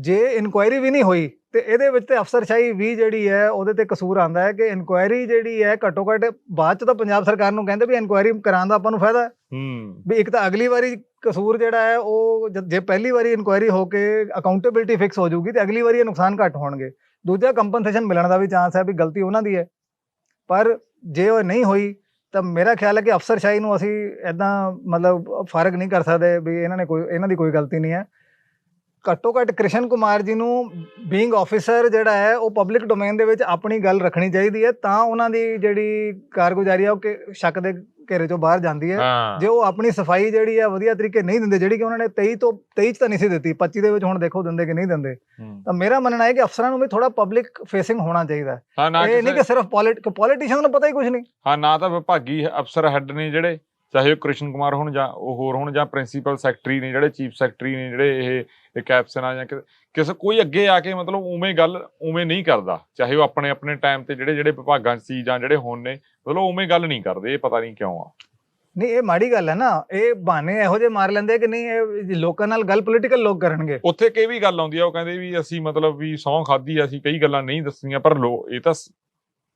ਜੇ ਇਨਕੁਆਇਰੀ ਵੀ ਨਹੀਂ ਹੋਈ ਤੇ ਇਹਦੇ ਵਿੱਚ ਤੇ ਅਫਸਰਸ਼ਾਹੀ ਵੀ ਜਿਹੜੀ ਹੈ ਉਹਦੇ ਤੇ ਕਸੂਰ ਆਂਦਾ ਹੈ ਕਿ ਇਨਕੁਆਇਰੀ ਜਿਹੜੀ ਹੈ ਘੱਟੋ ਘੱਟ ਬਾਅਦ ਚ ਤਾਂ ਪੰਜਾਬ ਸਰਕਾਰ ਨੂੰ ਕਹਿੰਦੇ ਵੀ ਇਨਕੁਆਇਰੀ ਕਰਾਉਣ ਦਾ ਆਪਾਂ ਨੂੰ ਫਾਇਦਾ ਹੈ। ਹੂੰ। ਵੀ ਇੱਕ ਤਾਂ ਅਗਲੀ ਵਾਰੀ ਕਸੂਰ ਜਿਹੜਾ ਹੈ ਉਹ ਜਦ- ਜੇ ਪਹਿਲੀ ਵਾਰੀ ਇਨਕੁਆਇਰੀ ਹੋ ਕੇ ਅਕਾਊਂਟੇਬਿਲਟੀ ਫਿਕਸ ਹੋ ਜਾਊਗੀ ਤੇ ਅਗਲੀ ਵਾਰੀ ਇਹ ਨੁਕਸਾਨ ਘੱਟ ਹੋਣਗੇ। ਦੂਜਾ ਕੰਪਨਸੇਸ਼ਨ ਮਿਲਣ ਦਾ ਵੀ ਚਾਂਸ ਹੈ ਵੀ ਗਲਤੀ ਉਹਨਾਂ ਦੀ ਹੈ। ਪਰ ਜੇ ਉਹ ਨਹੀਂ ਹੋਈ ਤਾਂ ਮੇਰਾ ਖਿਆਲ ਹੈ ਕਿ ਅਫਸਰਸ਼ਾਹੀ ਨੂੰ ਅਸੀਂ ਐਦਾਂ ਮਤਲਬ ਫ਼ਰਕ ਨਹੀਂ ਕਰ ਸਕਦੇ ਵੀ ਇਹਨਾਂ ਨੇ ਕੋਈ ਇਹਨਾਂ ਦੀ ਕੋਈ ਗਲਤੀ ਨਹੀਂ ਹੈ। ਘੱਟੋ ਘੱਟ ਕ੍ਰਿਸ਼ਨ ਕੁਮਾਰ ਜੀ ਨੂੰ ਬੀਇੰਗ ਆਫੀਸਰ ਜਿਹੜਾ ਹੈ ਉਹ ਪਬਲਿਕ ਡੋਮੇਨ ਦੇ ਵਿੱਚ ਆਪਣੀ ਗੱਲ ਰੱਖਣੀ ਚਾਹੀਦੀ ਹੈ ਤਾਂ ਉਹਨਾਂ ਦੀ ਜਿਹੜੀ ਕਾਰਗੁਜ਼ਾਰੀ ਹੈ ਉਹ ਕਿ ਸ਼ੱਕ ਦੇ ਘੇਰੇ ਚੋਂ ਬਾਹਰ ਜਾਂਦੀ ਹੈ। ਜੇ ਉਹ ਆਪਣੀ ਸਫ਼ਾਈ ਜਿਹੜੀ ਹੈ ਵਧੀਆ ਤਰੀਕੇ ਨਹੀਂ ਦਿੰਦੇ ਜਿਹੜੀ ਕਿ ਉਹਨਾਂ ਨੇ 23 ਤੋਂ 23 ਚ ਤਾਂ ਨਹੀਂ ਸੀ ਦਿੱਤੀ 25 ਦੇ ਵਿੱਚ ਹੁਣ ਦੇਖੋ ਦਿੰਦੇ ਕਿ ਨਹੀਂ ਦਿੰਦੇ। ਤਾਂ ਮੇਰਾ ਮੰਨਣਾ ਹੈ ਕਿ ਅਫਸਰਾਂ ਨੂੰ ਵੀ ਥੋੜਾ ਪਬਲਿਕ ਫੇਸਿੰਗ ਹੋਣਾ ਚਾਹੀਦਾ ਇਹ ਨਹੀਂ ਕਿ ਸਿਰਫ ਪੋਲੀਟੀਸ਼ੀਅਨ ਨੂੰ ਪਤਾ ਹੀ ਕੁਝ ਨਹੀਂ। ਹਾਂ ਨਾ ਤਾਂ ਵਿਭਾਗੀ ਅਫਸਰ ਹੈੱਡ ਨੇ ਜਿਹੜੇ। ਚਾਹੇ ਉਹ ਕ੍ਰਿਸ਼ਨ ਕੁਮਾਰ ਹੋਣ ਜਾਂ ਉਹ ਹੋਰ ਹੋਣ ਜਾਂ ਪ੍ਰਿੰਸੀਪਲ ਸੈਕਟਰੀ ਨੇ ਜਿਹੜੇ ਚੀਫ ਸੈਕਟਰੀ ਨੇ ਜਿਹੜੇ ਇਹ ਕੈਪਸਨ ਜਾਂ ਕਿਸੇ ਕੋਈ ਅੱਗੇ ਆ ਕੇ ਮਤਲਬ ਉਵੇਂ ਗੱਲ ਉਵੇਂ ਨਹੀਂ ਕਰਦਾ। ਚਾਹੇ ਉਹ ਆਪਣੇ ਆਪਣੇ ਟਾਈਮ ਤੇ ਜਿਹੜੇ ਜਿਹੜੇ ਵਿਭਾਗਾਂ 'ਚ ਸੀ ਜਾਂ ਜਿਹੜੇ ਹੁਣ ਨੇ ਮਤਲਬ ਉਵੇਂ ਗੱਲ ਨਹੀਂ ਕਰਦੇ ਇਹ ਪਤਾ ਨਹੀਂ ਕਿਉਂ ਆ। ਨਹੀਂ ਇਹ ਮਾੜੀ ਗੱਲ ਹੈ ਨਾ ਇਹ ਬਹਾਨੇ ਇਹੋ ਜਿਹੇ ਮਾਰ ਲੈਂਦੇ ਕਿ ਨਹੀਂ ਇਹ ਲੋਕਾਂ ਨਾਲ ਗੱਲ ਪੋਲੀਟੀਕਲ ਲੋਕ ਕਰਨਗੇ। ਉੱਥੇ ਕਈ ਵੀ ਗੱਲ ਆਉਂਦੀ ਆ ਉਹ ਕਹਿੰਦੇ ਵੀ ਅਸੀਂ ਮਤਲਬ ਵੀ ਸਹੁੰ ਖਾਦੀ ਅਸੀਂ ਕਈ ਗੱਲਾਂ ਨਹੀਂ ਦੱਸਣੀਆਂ ਪਰ ਲੋ ਇਹ ਤਾਂ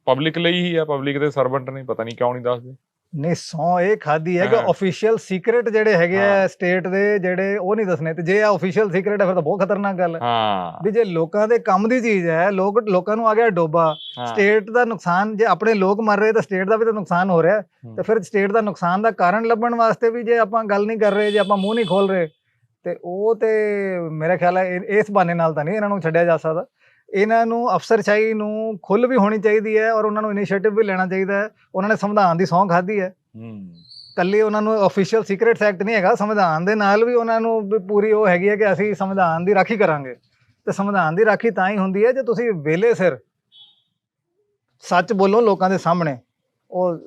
ਪਬਲਿਕ ਲਈ ਹੀ ਆ ਪਬਲਿਕ ਦੇ ਸਰਵੈਂਟ ਨੇ ਪਤਾ ਨਹੀਂ ਕਿਉਂ ਨਹੀਂ ਦੱਸਦੇ। ਨਹੀਂ ਸੌ ਇਹ ਖਾਦੀ ਹੈ ਕਿ। ਅਫੀਸ਼ੀਅਲ ਸੀਕ੍ਰੇਟ ਜਿਹੜੇ ਹੈਗੇ ਆ। ਸਟੇਟ ਦੇ ਜਿਹੜੇ ਉਹ ਨਹੀਂ ਦੱਸਣੇ ਤੇ ਜੇ ਆ ਅਫੀਸ਼ੀਅਲ ਸੀਕ੍ਰੇਟ ਹੈ ਫਿਰ ਤਾਂ ਬਹੁਤ ਖਤਰਨਾਕ ਗੱਲ ਹੈ ਹਾਂ ਵੀ ਜੇ ਲੋਕਾਂ ਦੇ ਕੰਮ ਦੀ ਚੀਜ਼ ਹੈ ਲੋਕ ਲੋਕਾਂ ਨੂੰ ਆ ਗਿਆ ਡੋਬਾ। ਸਟੇਟ ਦਾ ਨੁਕਸਾਨ ਜੇ ਆਪਣੇ ਲੋਕ ਮਰ ਰਹੇ ਤਾਂ ਸਟੇਟ ਦਾ ਵੀ ਤਾਂ ਨੁਕਸਾਨ ਹੋ ਰਿਹਾ। ਤੇ ਫਿਰ ਸਟੇਟ ਦਾ ਨੁਕਸਾਨ ਦਾ ਕਾਰਨ ਲੱਭਣ ਵਾਸਤੇ ਵੀ ਜੇ ਆਪਾਂ ਗੱਲ ਨਹੀਂ ਕਰ ਰਹੇ ਜੇ ਆਪਾਂ ਮੂੰਹ ਨਹੀਂ ਖੋਲ ਰਹੇ ਤੇ ਉਹ ਤੇ ਮੇਰਾ ਖਿਆਲ ਹੈ ਇਸ ਬਹਾਨੇ ਨਾਲ ਤਾਂ ਨਹੀਂ ਇਹਨਾਂ ਨੂੰ ਛੱਡਿਆ ਜਾ ਸਕਦਾ ਇਹਨਾਂ ਨੂੰ ਅਫਸਰਸ਼ਾਹੀ ਨੂੰ ਖੁੱਲ ਵੀ ਹੋਣੀ ਚਾਹੀਦੀ ਹੈ ਔਰ ਉਹਨਾਂ ਨੂੰ ਇਨੀਸ਼ੀਏਟਿਵ ਵੀ ਲੈਣਾ ਚਾਹੀਦਾ ਹੈ। ਉਹਨਾਂ ਨੇ ਸੰਵਿਧਾਨ ਦੀ ਸਹੁੰ ਖਾਧੀ ਹੈ। ਹੂੰ। ਕੱਲੀ ਉਹਨਾਂ ਨੂੰ ਅਫੀਸ਼ੀਅਲ ਸੀਕ੍ਰੀਟਸ ਐਕਟ ਨਹੀਂ ਹੈਗਾ ਸੰਵਿਧਾਨ ਦੇ ਨਾਲ ਵੀ ਉਹਨਾਂ ਨੂੰ ਪੂਰੀ ਉਹ ਹੈਗੀ ਹੈ ਕਿ ਅਸੀਂ ਸੰਵਿਧਾਨ ਦੀ ਰਾਖੀ ਕਰਾਂਗੇ। ਤੇ ਸੰਵਿਧਾਨ ਦੀ ਰਾਖੀ ਤਾਂ ਹੀ ਹੁੰਦੀ ਹੈ ਜੇ ਤੁਸੀਂ ਵੇਲੇ ਸਿਰ ਸੱਚ ਬੋਲੋ ਲੋਕਾਂ ਦੇ ਸਾਹਮਣੇ। ਉਹ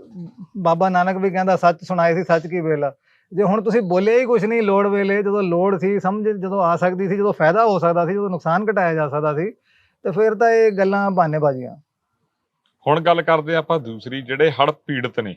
ਬਾਬਾ ਨਾਨਕ ਵੀ ਕਹਿੰਦਾ ਸੱਚ ਸੁਣਾਏ ਸੀ ਸੱਚ ਕੀ ਵੇਲਾ। ਜੇ ਹੁਣ ਤੁਸੀਂ ਬੋਲਿਆ ਹੀ ਕੁਝ ਨਹੀਂ ਲੋੜ ਵੇਲੇ ਜਦੋਂ ਲੋੜ ਸੀ ਸਮਝ ਜਦੋਂ ਆ ਸਕਦੀ ਸੀ ਜਦੋਂ ਫਾਇਦਾ ਹੋ ਸਕਦਾ ਸੀ ਜਦੋਂ ਨੁਕਸਾਨ ਘਟਾਇਆ ਜਾ ਸਕਦਾ ਸੀ ਤੇ ਫਿਰ ਤਾਂ ਇਹ ਗੱਲਾਂ ਬਾਨੇਬਾਜ਼ੀਆਂ। ਹੁਣ ਗੱਲ ਕਰਦੇ ਹਾਂ ਆਪਾਂ ਦੂਸਰੀ, ਜਿਹੜੇ ਹੜ੍ਹ ਪੀੜਤ ਨੇ,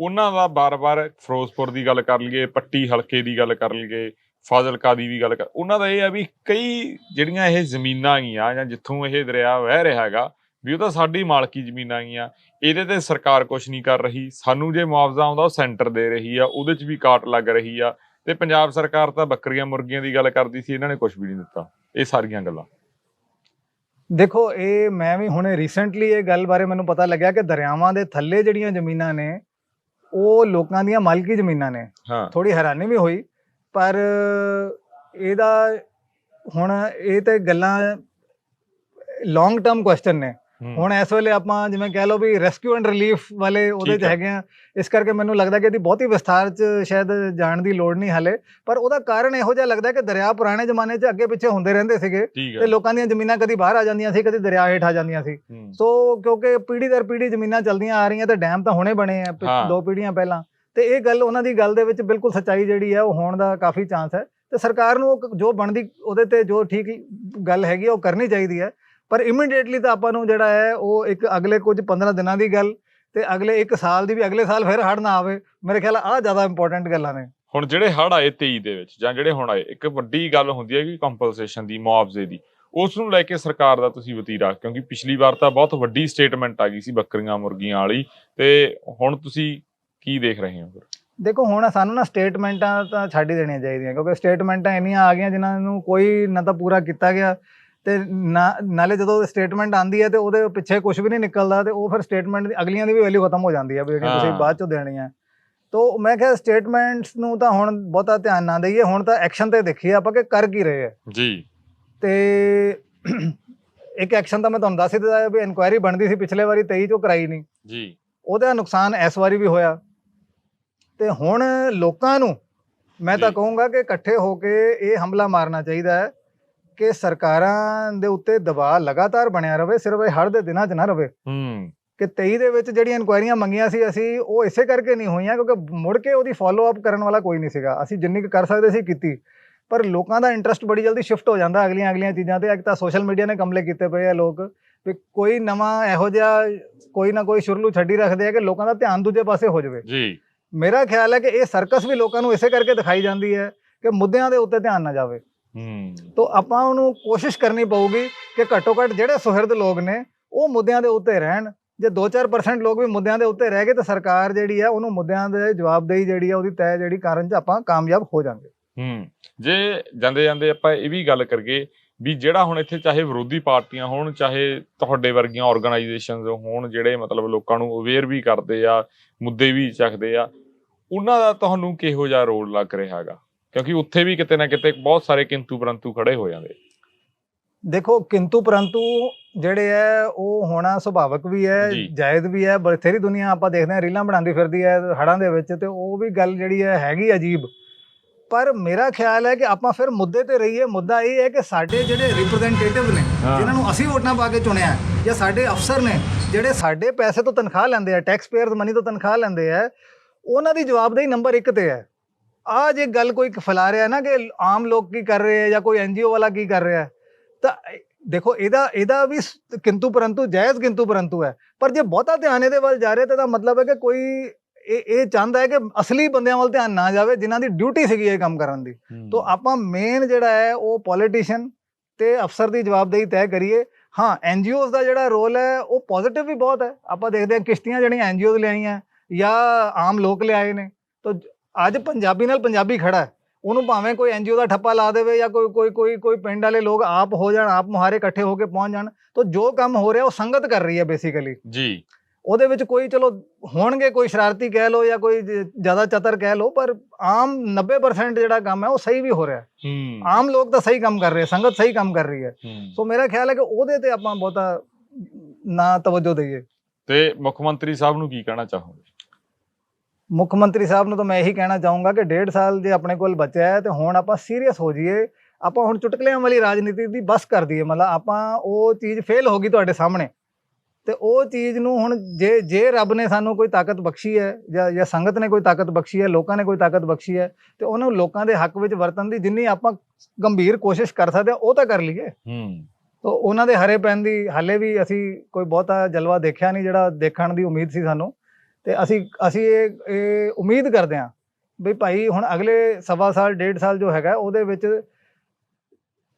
ਉਹਨਾਂ ਦਾ ਬਾਰ-ਬਾਰ ਫਿਰੋਜ਼ਪੁਰ ਦੀ ਗੱਲ ਕਰ ਲਈਏ, ਪੱਟੀ ਹਲਕੇ ਦੀ ਗੱਲ ਕਰ ਲਈਏ, ਫਾਜ਼ਿਲਕਾ ਦੀ ਵੀ ਗੱਲ ਕਰ, ਉਹਨਾਂ ਦਾ ਇਹ ਆ ਵੀ ਕਈ ਜਿਹੜੀਆਂ ਇਹ ਜ਼ਮੀਨਾਂ ਹੈਗੀਆਂ ਜਾਂ ਜਿੱਥੋਂ ਇਹ ਦਰਿਆ ਵਹਿ ਰਿਹਾ ਹੈਗਾ, ਵੀ ਉਹ ਤਾਂ ਸਾਡੀ ਮਾਲਕੀ ਜ਼ਮੀਨਾਂ ਹੈਗੀਆਂ ਇਹਦੇ ਤੇ ਸਰਕਾਰ ਕੁਝ ਨਹੀਂ ਕਰ ਰਹੀ। ਸਾਨੂੰ ਜੇ ਮੁਆਵਜ਼ਾ ਆਉਂਦਾ, ਉਹ ਸੈਂਟਰ ਦੇ ਰਹੀ ਆ, ਉਹਦੇ 'ਚ ਵੀ ਕਾਟ ਲੱਗ ਰਹੀ ਆ। ਤੇ ਪੰਜਾਬ ਸਰਕਾਰ ਤਾਂ ਬੱਕਰੀਆਂ ਮੁਰਗੀਆਂ ਦੀ ਗੱਲ ਕਰਦੀ ਸੀ, ਇਹਨਾਂ ਨੇ ਕੁਝ ਵੀ ਨਹੀਂ ਦਿੱਤਾ। ਇਹ ਸਾਰੀਆਂ ਗੱਲਾਂ। ਦੇਖੋ ਇਹ ਮੈਂ ਵੀ ਹੁਣੇ ਰੀਸੈਂਟਲੀ ਇਹ ਗੱਲ ਬਾਰੇ ਮੈਨੂੰ ਪਤਾ ਲੱਗਿਆ ਕਿ ਦਰਿਆਵਾਂ ਦੇ ਥੱਲੇ ਜਿਹੜੀਆਂ ਜ਼ਮੀਨਾਂ ਨੇ ਉਹ ਲੋਕਾਂ ਦੀਆਂ ਮਾਲਕੀ ਜ਼ਮੀਨਾਂ ਨੇ। ਹਾਂ। ਥੋੜੀ ਹੈਰਾਨੀ ਵੀ ਹੋਈ ਪਰ ਇਹਦਾ ਹੁਣ ਇਹ ਤੇ ਗੱਲਾਂ ਲੌਂਗ ਟਰਮ ਕੁਐਸਚਨ ਨੇ। ਹੁਣ ਇਸ ਵੇਲੇ ਆਪਾਂ ਜਿਵੇਂ ਕਹਿ ਲਓ ਵੀ ਰੈਸਕਿਊ ਐਂਡ ਰਿਲੀਫ ਵਾਲੇ ਉਹਦੇ ਚ। ਹੈਗੇ ਆ ਇਸ ਕਰਕੇ ਮੈਨੂੰ ਲੱਗਦਾ ਕਿ ਇਹਦੀ ਬਹੁਤੀ ਵਿਸਥਾਰ ਚ ਸ਼ਾਇਦ ਜਾਣ ਦੀ ਲੋੜ ਨਹੀਂ ਹਾਲੇ ਪਰ ਉਹਦਾ ਕਾਰਨ ਇਹੋ ਜਿਹਾ ਲੱਗਦਾ ਕਿ ਦਰਿਆ ਪੁਰਾਣੇ ਜ਼ਮਾਨੇ 'ਚ ਅੱਗੇ ਪਿੱਛੇ ਹੁੰਦੇ ਰਹਿੰਦੇ ਸੀਗੇ ਤੇ ਲੋਕਾਂ ਦੀਆਂ ਜ਼ਮੀਨਾਂ ਕਦੀ ਬਾਹਰ ਆ ਜਾਂਦੀਆਂ ਸੀ ਕਦੀ ਦਰਿਆ ਹੇਠ ਆ ਜਾਂਦੀਆਂ ਸੀ। ਸੋ ਕਿਉਂਕਿ ਪੀੜ੍ਹੀ ਦਰ ਪੀੜ੍ਹੀ ਜ਼ਮੀਨਾਂ ਚੱਲਦੀਆਂ ਆ ਰਹੀਆਂ ਤੇ ਡੈਮ ਤਾਂ ਹੁਣੇ ਬਣੇ ਆ। ਦੋ ਪੀੜ੍ਹੀਆਂ ਪਹਿਲਾਂ। ਤੇ ਇਹ ਗੱਲ ਉਹਨਾਂ ਦੀ ਗੱਲ ਦੇ ਵਿੱਚ ਬਿਲਕੁਲ ਸੱਚਾਈ ਜਿਹੜੀ ਹੈ ਉਹ ਹੋਣ ਦਾ ਕਾਫੀ ਚਾਂਸ ਹੈ। ਤੇ ਸਰਕਾਰ ਨੂੰ ਉਹ ਜੋ ਬਣਦੀ ਉਹਦੇ ਤੇ ਜੋ ਠੀਕ ਗੱਲ ਹੈਗੀ ਉਹ ਕਰਨੀ ਚਾਹੀਦੀ ਹੈ। ਪਰ ਇਮੀਡੀਏਟਲੀ ਤਾਂ ਆਪਾਂ ਨੂੰ ਜਿਹੜਾ ਹੈ ਉਹ ਇੱਕ ਅਗਲੇ ਕੁਝ 15 ਦਿਨਾਂ ਦੀ ਗੱਲ ਤੇ ਅਗਲੇ 1 ਸਾਲ ਦੀ ਵੀ ਅਗਲੇ ਸਾਲ ਫਿਰ ਹੜ ਨਾ ਆਵੇ। ਮੇਰੇ ਖਿਆਲ ਆ ਜ਼ਿਆਦਾ ਇੰਪੋਰਟੈਂਟ ਗੱਲਾਂ ਨੇ। ਹੁਣ ਜਿਹੜੇ ਹੜ੍ਹ ਆਏ 23 ਦੇ ਵਿੱਚ ਜਾਂ ਜਿਹੜੇ ਹੁਣ ਆਏ ਇੱਕ ਵੱਡੀ ਗੱਲ ਹੁੰਦੀ ਹੈ ਕਿ ਕੰਪਨਸੇਸ਼ਨ ਦੀ ਮੁਆਵਜ਼ੇ ਦੀ। ਉਸ ਨੂੰ ਲੈ ਕੇ ਸਰਕਾਰ ਦਾ ਤੁਸੀਂ ਵਤੀਰਾ ਕਿਉਂਕਿ ਪਿਛਲੀ ਵਾਰ ਤਾਂ ਬਹੁਤ ਵੱਡੀ ਸਟੇਟਮੈਂਟ ਆ ਗਈ ਸੀ ਬੱਕਰੀਆਂ ਮੁਰਗੀਆਂ ਵਾਲੀ ਤੇ ਹੁਣ ਤੁਸੀਂ ਕੀ ਦੇਖ ਰਹੇ ਹੋ ਫਿਰ? ਦੇਖੋ ਹੁਣ ਸਾਨੂੰ ਨਾ ਸਟੇਟਮੈਂਟਾਂ ਤਾਂ ਛੱਡ ਹੀ ਦੇਣੀਆਂ ਚਾਹੀਦੀਆਂ ਕਿਉਂਕਿ ਸਟੇਟਮੈਂਟਾਂ ਇੰਨੀਆਂ ਆ ਗਈਆਂ ਜਿਨ੍ਹਾਂ ਨੂੰ ਕੋਈ ਨਾ ਤਾਂ ਪੂਰਾ ਕੀਤਾ ਗਿਆ। ਤੇ ਨਾਲੇ ਜਦੋਂ ਸਟੇਟਮੈਂਟ ਆਂਦੀ ਹੈ ਤੇ ਉਹਦੇ ਪਿੱਛੇ ਕੁਝ ਵੀ ਨਹੀਂ ਨਿਕਲਦਾ ਤੇ ਉਹ ਫਿਰ ਸਟੇਟਮੈਂਟ ਦੀ ਅਗਲੀਆਂ ਦੀ ਵੀ ਵੈਲਿਊ ਖਤਮ ਹੋ ਜਾਂਦੀ ਹੈ ਵੀ ਜਿਹੜੀਆਂ ਤੁਸੀਂ ਹਾਂ। ਬਾਅਦ ਚੋਂ ਦੇਣੀਆਂ ਤੋ ਮੈਂ ਕਿਹਾ ਸਟੇਟਮੈਂਟਸ ਨੂੰ ਤਾਂ ਹੁਣ ਬਹੁਤਾ ਧਿਆਨ ਨਾ ਦਈਏ ਹੁਣ ਤਾਂ ਐਕਸ਼ਨ ਤੇ ਦੇਖੀਏ ਆਪਾਂ ਕਿ ਕਰ ਕੀ ਰਹੇ ਆ ਜੀ। ਤੇ ਇੱਕ ਐਕਸ਼ਨ ਤਾਂ ਮੈਂ ਤੁਹਾਨੂੰ ਦੱਸ ਹੀ ਦਿੱਤਾ ਵੀ ਇਨਕੁਆਇਰੀ ਬਣਦੀ ਸੀ ਪਿਛਲੇ ਵਾਰੀ 23 ਚੋਂ ਕਰਾਈ ਨਹੀਂ। ਜੀ। ਉਹਦਾ ਨੁਕਸਾਨ ਇਸ ਵਾਰੀ ਵੀ ਹੋਇਆ। ਤੇ ਹੁਣ ਲੋਕਾਂ ਨੂੰ ਮੈਂ ਤਾਂ। ਕਹੂੰਗਾ ਕਿ ਇਕੱਠੇ ਹੋ ਕੇ ਇਹ ਹਮਲਾ ਮਾਰਨਾ ਚਾਹੀਦਾ ਹੈ। ਕਿ ਸਰਕਾਰਾਂ ਦੇ ਉੱਤੇ ਦਬਾਅ ਲਗਾਤਾਰ ਬਣਿਆ ਰਵੇ ਸਿਰਫ ਇਹ ਹੜ੍ਹ ਦੇ ਦਿਨਾਂ 'ਚ ਨਾ ਰਵੇ। ਹੂੰ। ਕਿ 23 ਦੇ ਵਿੱਚ ਜਿਹੜੀਆਂ ਇਨਕੁਆਇਰੀਆਂ ਮੰਗੀਆਂ ਸੀ ਅਸੀਂ ਉਹ ਇਸੇ ਕਰਕੇ ਨਹੀਂ ਹੋਈਆਂ ਕਿਉਂਕਿ ਮੁੜ ਕੇ ਉਹਦੀ ਫਾਲੋ ਅਪ ਕਰਨ ਵਾਲਾ ਕੋਈ ਨਹੀਂ ਸੀਗਾ। ਅਸੀਂ ਜਿੰਨੀ ਕੁ ਕਰ ਸਕਦੇ ਸੀ ਕੀਤੀ। ਪਰ ਲੋਕਾਂ ਦਾ ਇੰਟਰਸਟ ਬੜੀ ਜਲਦੀ ਸ਼ਿਫਟ ਹੋ ਜਾਂਦਾ ਅਗਲੀਆਂ ਅਗਲੀਆਂ ਚੀਜ਼ਾਂ ਤੇ। ਇੱਕ ਤਾਂ ਸੋਸ਼ਲ ਮੀਡੀਆ ਨੇ ਕਮਲੇ ਕੀਤੇ ਪਏ ਆ ਲੋਕ ਵੀ ਕੋਈ ਨਵਾਂ ਇਹੋ ਜਿਹਾ ਕੋਈ ਨਾ ਕੋਈ ਸ਼ੁਰਲੂ ਛੱਡੀ ਰੱਖਦੇ ਆ ਕਿ ਲੋਕਾਂ ਦਾ ਧਿਆਨ ਦੂਜੇ ਪਾਸੇ ਹੋ ਜਾਵੇ। ਜੀ। ਮੇਰਾ ਖਿਆਲ ਹੈ ਕਿ ਇਹ ਸਰਕਸ ਵੀ ਲੋਕਾਂ ਨੂੰ ਇਸੇ ਕਰਕੇ ਦਿਖਾਈ ਜਾਂਦੀ ਹੈ ਕਿ ਮੁੱਦਿਆਂ ਦੇ ਉੱਤੇ ਧਿਆਨ ਨਾ ਜਾਵੇ। ਹੂੰ। ਤੋਂ ਆਪਾਂ ਉਹਨੂੰ ਕੋਸ਼ਿਸ਼ ਕਰਨੀ ਪਊਗੀ ਕਿ ਘੱਟੋ ਘੱਟ ਜਿਹੜੇ ਸੁਹਿਰਦ ਲੋਕ ਨੇ ਉਹ ਮੁੱਦਿਆਂ ਦੇ ਉੱਤੇ ਰਹਿਣ। ਜੇ 2-4% ਲੋਕ ਵੀ ਮੁੱਦਿਆਂ ਦੇ ਉੱਤੇ ਰਹਿ ਗਏ ਤਾਂ ਸਰਕਾਰ ਜਿਹੜੀ ਹੈ ਉਹਨੂੰ ਮੁੱਦਿਆਂ ਦੇ ਜਵਾਬਦੇਹੀ ਜਿਹੜੀ ਹੈ ਉਹਦੀ ਤੈਅ ਜਿਹੜੀ ਕਰਨ 'ਚ ਆਪਾਂ ਕਾਮਯਾਬ ਹੋ ਜਾਵਾਂਗੇ। ਹੂੰ। ਜੇ ਜਾਂਦੇ ਜਾਂਦੇ ਆਪਾਂ ਇਹ ਵੀ ਗੱਲ ਕਰੀਏ ਵੀ ਜਿਹੜਾ ਹੁਣ ਇੱਥੇ ਚਾਹੇ ਵਿਰੋਧੀ ਪਾਰਟੀਆਂ ਹੋਣ ਚਾਹੇ ਤੁਹਾਡੇ ਵਰਗੀਆਂ ਆਰਗੇਨਾਈਜੇਸ਼ਨਸ ਹੋਣ ਜਿਹੜੇ ਮਤਲਬ ਲੋਕਾਂ ਨੂੰ ਅਵੇਅਰ ਵੀ ਕਰਦੇ ਆ ਮੁੱਦੇ ਵੀ ਚੱਕਦੇ ਆ ਉਹਨਾਂ ਦਾ ਤੁਹਾਨੂੰ ਕਿਹੋ ਜਿਹਾ ਰੋਲ ਲੱਗ ਰਿਹਾ ਹੈਗਾ? ਕਿਉਂਕਿ ਉੱਥੇ ਵੀ ਕਿਤੇ ਨਾ ਕਿਤੇ ਬਹੁਤ ਸਾਰੇ ਕਿੰਤੂ ਪਰੰਤੂ ਖੜੇ ਹੋ ਜਾਂਦੇ ਦੇਖੋ ਕਿੰਤੂ ਪਰੰਤੂ ਜਿਹੜੇ ਹੈ ਉਹ ਹੋਣਾ ਸੁਭਾਵਿਕ ਵੀ ਹੈ ਜੀ। ਜਾਇਜ਼ ਵੀ ਹੈ ਬਥੇਰੀ ਦੁਨੀਆ ਆਪਾਂ ਦੇਖਦੇ ਹਾਂ ਰੀਲਾਂ ਬਣਾਉਂਦੀ ਫਿਰਦੀ ਹੈ ਹੜਾਂ ਦੇ ਵਿੱਚ ਤੇ ਉਹ ਵੀ ਗੱਲ ਜਿਹੜੀ ਹੈ ਹੈਗੀ ਅਜੀਬ ਪਰ ਮੇਰਾ ਖਿਆਲ ਹੈ ਕਿ ਆਪਾਂ ਫਿਰ ਮੁੱਦੇ ਤੇ ਰਹੀਏ ਮੁੱਦਾ ਇਹ ਹੈ ਕਿ ਸਾਡੇ ਜਿਹੜੇ ਰਿਪਰੈਜ਼ੈਂਟੇਟਿਵ ਨੇ। ਜਿਨ੍ਹਾਂ ਨੂੰ ਅਸੀਂ ਵੋਟਾਂ ਪਾ ਕੇ ਚੁਣਿਆ ਜਾਂ ਸਾਡੇ ਅਫਸਰ ਨੇ ਜਿਹੜੇ ਸਾਡੇ ਪੈਸੇ ਤੋਂ ਤਨਖਾਹ ਲੈਂਦੇ ਆ ਟੈਕਸ ਪੇਅਰਸ ਮਨੀ ਤੋਂ ਤਨਖਾਹ ਲੈਂਦੇ ਆ ਉਹਨਾਂ ਦੀ ਜਵਾਬਦੇਹੀ ਨੰਬਰ 1 ਤੇ ਹੈ ਆ ਜੇ ਗੱਲ ਕੋਈ ਫੈਲਾ ਰਿਹਾ ਨਾ ਕਿ ਆਮ ਲੋਕ ਕੀ ਕਰ ਰਹੇ ਆ ਜਾਂ ਕੋਈ ਐਨਜੀਓ ਵਾਲਾ ਕੀ ਕਰ ਰਿਹਾ ਹੈ, ਤਾਂ ਦੇਖੋ ਇਹਦਾ ਇਹਦਾ ਵੀ ਕਿੰਤੂ ਪਰੰਤੂ ਜਾਇਜ਼ ਕਿੰਤੂ ਪਰੰਤੂ ਹੈ ਪਰ ਜੇ ਬਹੁਤਾ ਧਿਆਨ ਇਹਦੇ ਵੱਲ ਜਾ ਰਿਹਾ ਤਾਂ ਇਹਦਾ ਮਤਲਬ ਹੈ ਕਿ ਕੋਈ ਇਹ ਇਹ ਚਾਹੁੰਦਾ ਹੈ ਕਿ ਅਸਲੀ ਬੰਦਿਆਂ ਵੱਲ ਧਿਆਨ ਨਾ ਜਾਵੇ ਜਿਨ੍ਹਾਂ ਦੀ ਡਿਊਟੀ ਸੀਗੀ ਇਹ ਕੰਮ ਕਰਨ ਦੀ ਤੋ ਆਪਾਂ ਮੇਨ ਜਿਹੜਾ ਹੈ ਉਹ ਪੋਲੀਟੀਸ਼ੀਅਨ ਤੇ ਅਫਸਰ ਦੀ ਜਵਾਬਦੇਹੀ ਤੈਅ ਕਰੀਏ ਹਾਂ ਐਨਜੀਓਜ਼ ਦਾ ਜਿਹੜਾ ਰੋਲ ਹੈ ਉਹ ਪੋਜ਼ਿਟਿਵ ਵੀ ਬਹੁਤ ਹੈ ਆਪਾਂ ਦੇਖਦੇ ਹਾਂ ਕਿਸ਼ਤੀਆਂ ਜਿਹੜੀਆਂ ਐਨਜੀਓਜ਼ ਲਿਆਈਆਂ ਜਾਂ ਆਮ ਲੋਕ ਲਿਆਏ ਨੇ ਤੋ ਅੱਜ ਪੰਜਾਬੀ ਨਾਲ ਪੰਜਾਬੀ ਖੜਾ ਹੈ। ਉਹਨੂੰ ਭਾਵੇਂ ਕੋਈ ਐਨਜੀਓ ਦਾ ਠੱਪਾ ਲਾ ਦੇਵੇ ਜਾਂ ਕੋਈ ਕੋਈ ਕੋਈ ਕੋਈ ਪਿੰਡ ਵਾਲੇ ਲੋਕ ਆਪ ਹੋ ਜਾਣ ਆਪ ਮੁਹਾਰੇ ਇਕੱਠੇ ਹੋ ਕੇ ਪਹੁੰਚ ਜਾਣ ਤੋ ਜੋ ਕੰਮ ਹੋ ਰਿਹਾ ਉਹ ਸੰਗਤ ਕਰ ਰਹੀ ਹੈ ਬੇਸਿਕਲੀ ਜੀ। ਉਹਦੇ ਵਿੱਚ ਕੋਈ ਚਲੋ ਹੋਣਗੇ ਕੋਈ ਸ਼ਰਾਰਤੀ ਕਹਿ ਲਓ ਜਾਂ ਕੋਈ ਜ਼ਿਆਦਾ ਚਤਰ ਕਹਿ ਲਓ ਪਰ ਆਮ 90% ਜਿਹੜਾ ਕੰਮ ਹੈ ਉਹ ਸਹੀ ਵੀ ਹੋ ਰਿਹਾ। ਹੈ। ਆਮ ਲੋਕ ਤਾਂ ਸਹੀ ਕੰਮ ਕਰ ਰਹੇ ਸੰਗਤ ਸਹੀ ਕੰਮ ਕਰ ਰਹੀ ਹੂੰ। ਸੋ ਮੇਰਾ ਖਿਆਲ ਹੈ ਕਿ ਉਹਦੇ ਤੇ ਆਪਾਂ ਬਹੁਤਾ ਨਾ ਤਵੱਜੋ ਦਈਏ। ਤੇ ਮੁੱਖ ਮੰਤਰੀ ਸਾਹਿਬ ਨੂੰ ਕੀ ਕਹਿਣਾ ਚਾਹੋਗੇ? ਮੁੱਖ ਮੰਤਰੀ ਸਾਹਿਬ ਨੂੰ ਤਾਂ ਮੈਂ ਇਹੀ ਕਹਿਣਾ ਚਾਹੂੰਗਾ ਕਿ ਡੇਢ ਸਾਲ ਜੇ ਆਪਣੇ ਕੋਲ ਬਚਿਆ ਹੈ ਤੇ ਹੁਣ ਆਪਾਂ ਸੀਰੀਅਸ ਹੋ ਜਾਈਏ ਆਪਾਂ ਹੁਣ ਚੁਟਕਲਿਆਂ ਵਾਲੀ ਰਾਜਨੀਤੀ ਦੀ ਬਸ ਕਰ ਦਈਏ ਮਤਲਬ ਆਪਾਂ ਉਹ ਚੀਜ਼ ਫੇਲ ਹੋ ਗਈ ਤੁਹਾਡੇ ਸਾਹਮਣੇ। ਤੇ ਉਹ ਚੀਜ਼ ਨੂੰ ਹੁਣ ਜੇ ਜੇ ਰੱਬ ਨੇ ਸਾਨੂੰ ਕੋਈ ਤਾਕਤ ਬਖਸ਼ੀ ਹੈ ਜਾਂ ਜਾਂ ਸੰਗਤ ਨੇ ਕੋਈ ਤਾਕਤ ਬਖਸ਼ੀ ਹੈ ਲੋਕਾਂ ਨੇ ਕੋਈ ਤਾਕਤ ਬਖਸ਼ੀ ਹੈ ਤੇ ਉਹਨੂੰ ਲੋਕਾਂ ਦੇ ਹੱਕ ਵਿੱਚ ਵਰਤਣ ਦੀ ਜਿੰਨੀ ਆਪਾਂ ਗੰਭੀਰ ਕੋਸ਼ਿਸ਼ ਕਰ ਸਕਦੇ ਹਾਂ ਉਹ ਤਾਂ ਕਰ ਲਈਏ। ਹੂੰ। ਤੋ ਉਹਨਾਂ ਦੇ ਹਰੇ ਪੈਨ ਦੀ ਹਾਲੇ ਵੀ ਅਸੀਂ ਕੋਈ ਬਹੁਤਾ ਜਲਵਾ ਦੇਖਿਆ ਨਹੀਂ ਜਿਹੜਾ ਦੇਖਣ ਦੀ ਉਮੀਦ ਸੀ ਸਾਨੂੰ। ਤੇ ਅਸੀਂ ਅਸੀਂ ਇਹ ਇਹ ਉਮੀਦ ਕਰਦੇ ਹਾਂ ਵੀ ਭਾਈ ਹੁਣ ਅਗਲੇ ਸਵਾ ਸਾਲ ਡੇਢ ਸਾਲ ਜੋ ਹੈਗਾ ਉਹਦੇ ਵਿੱਚ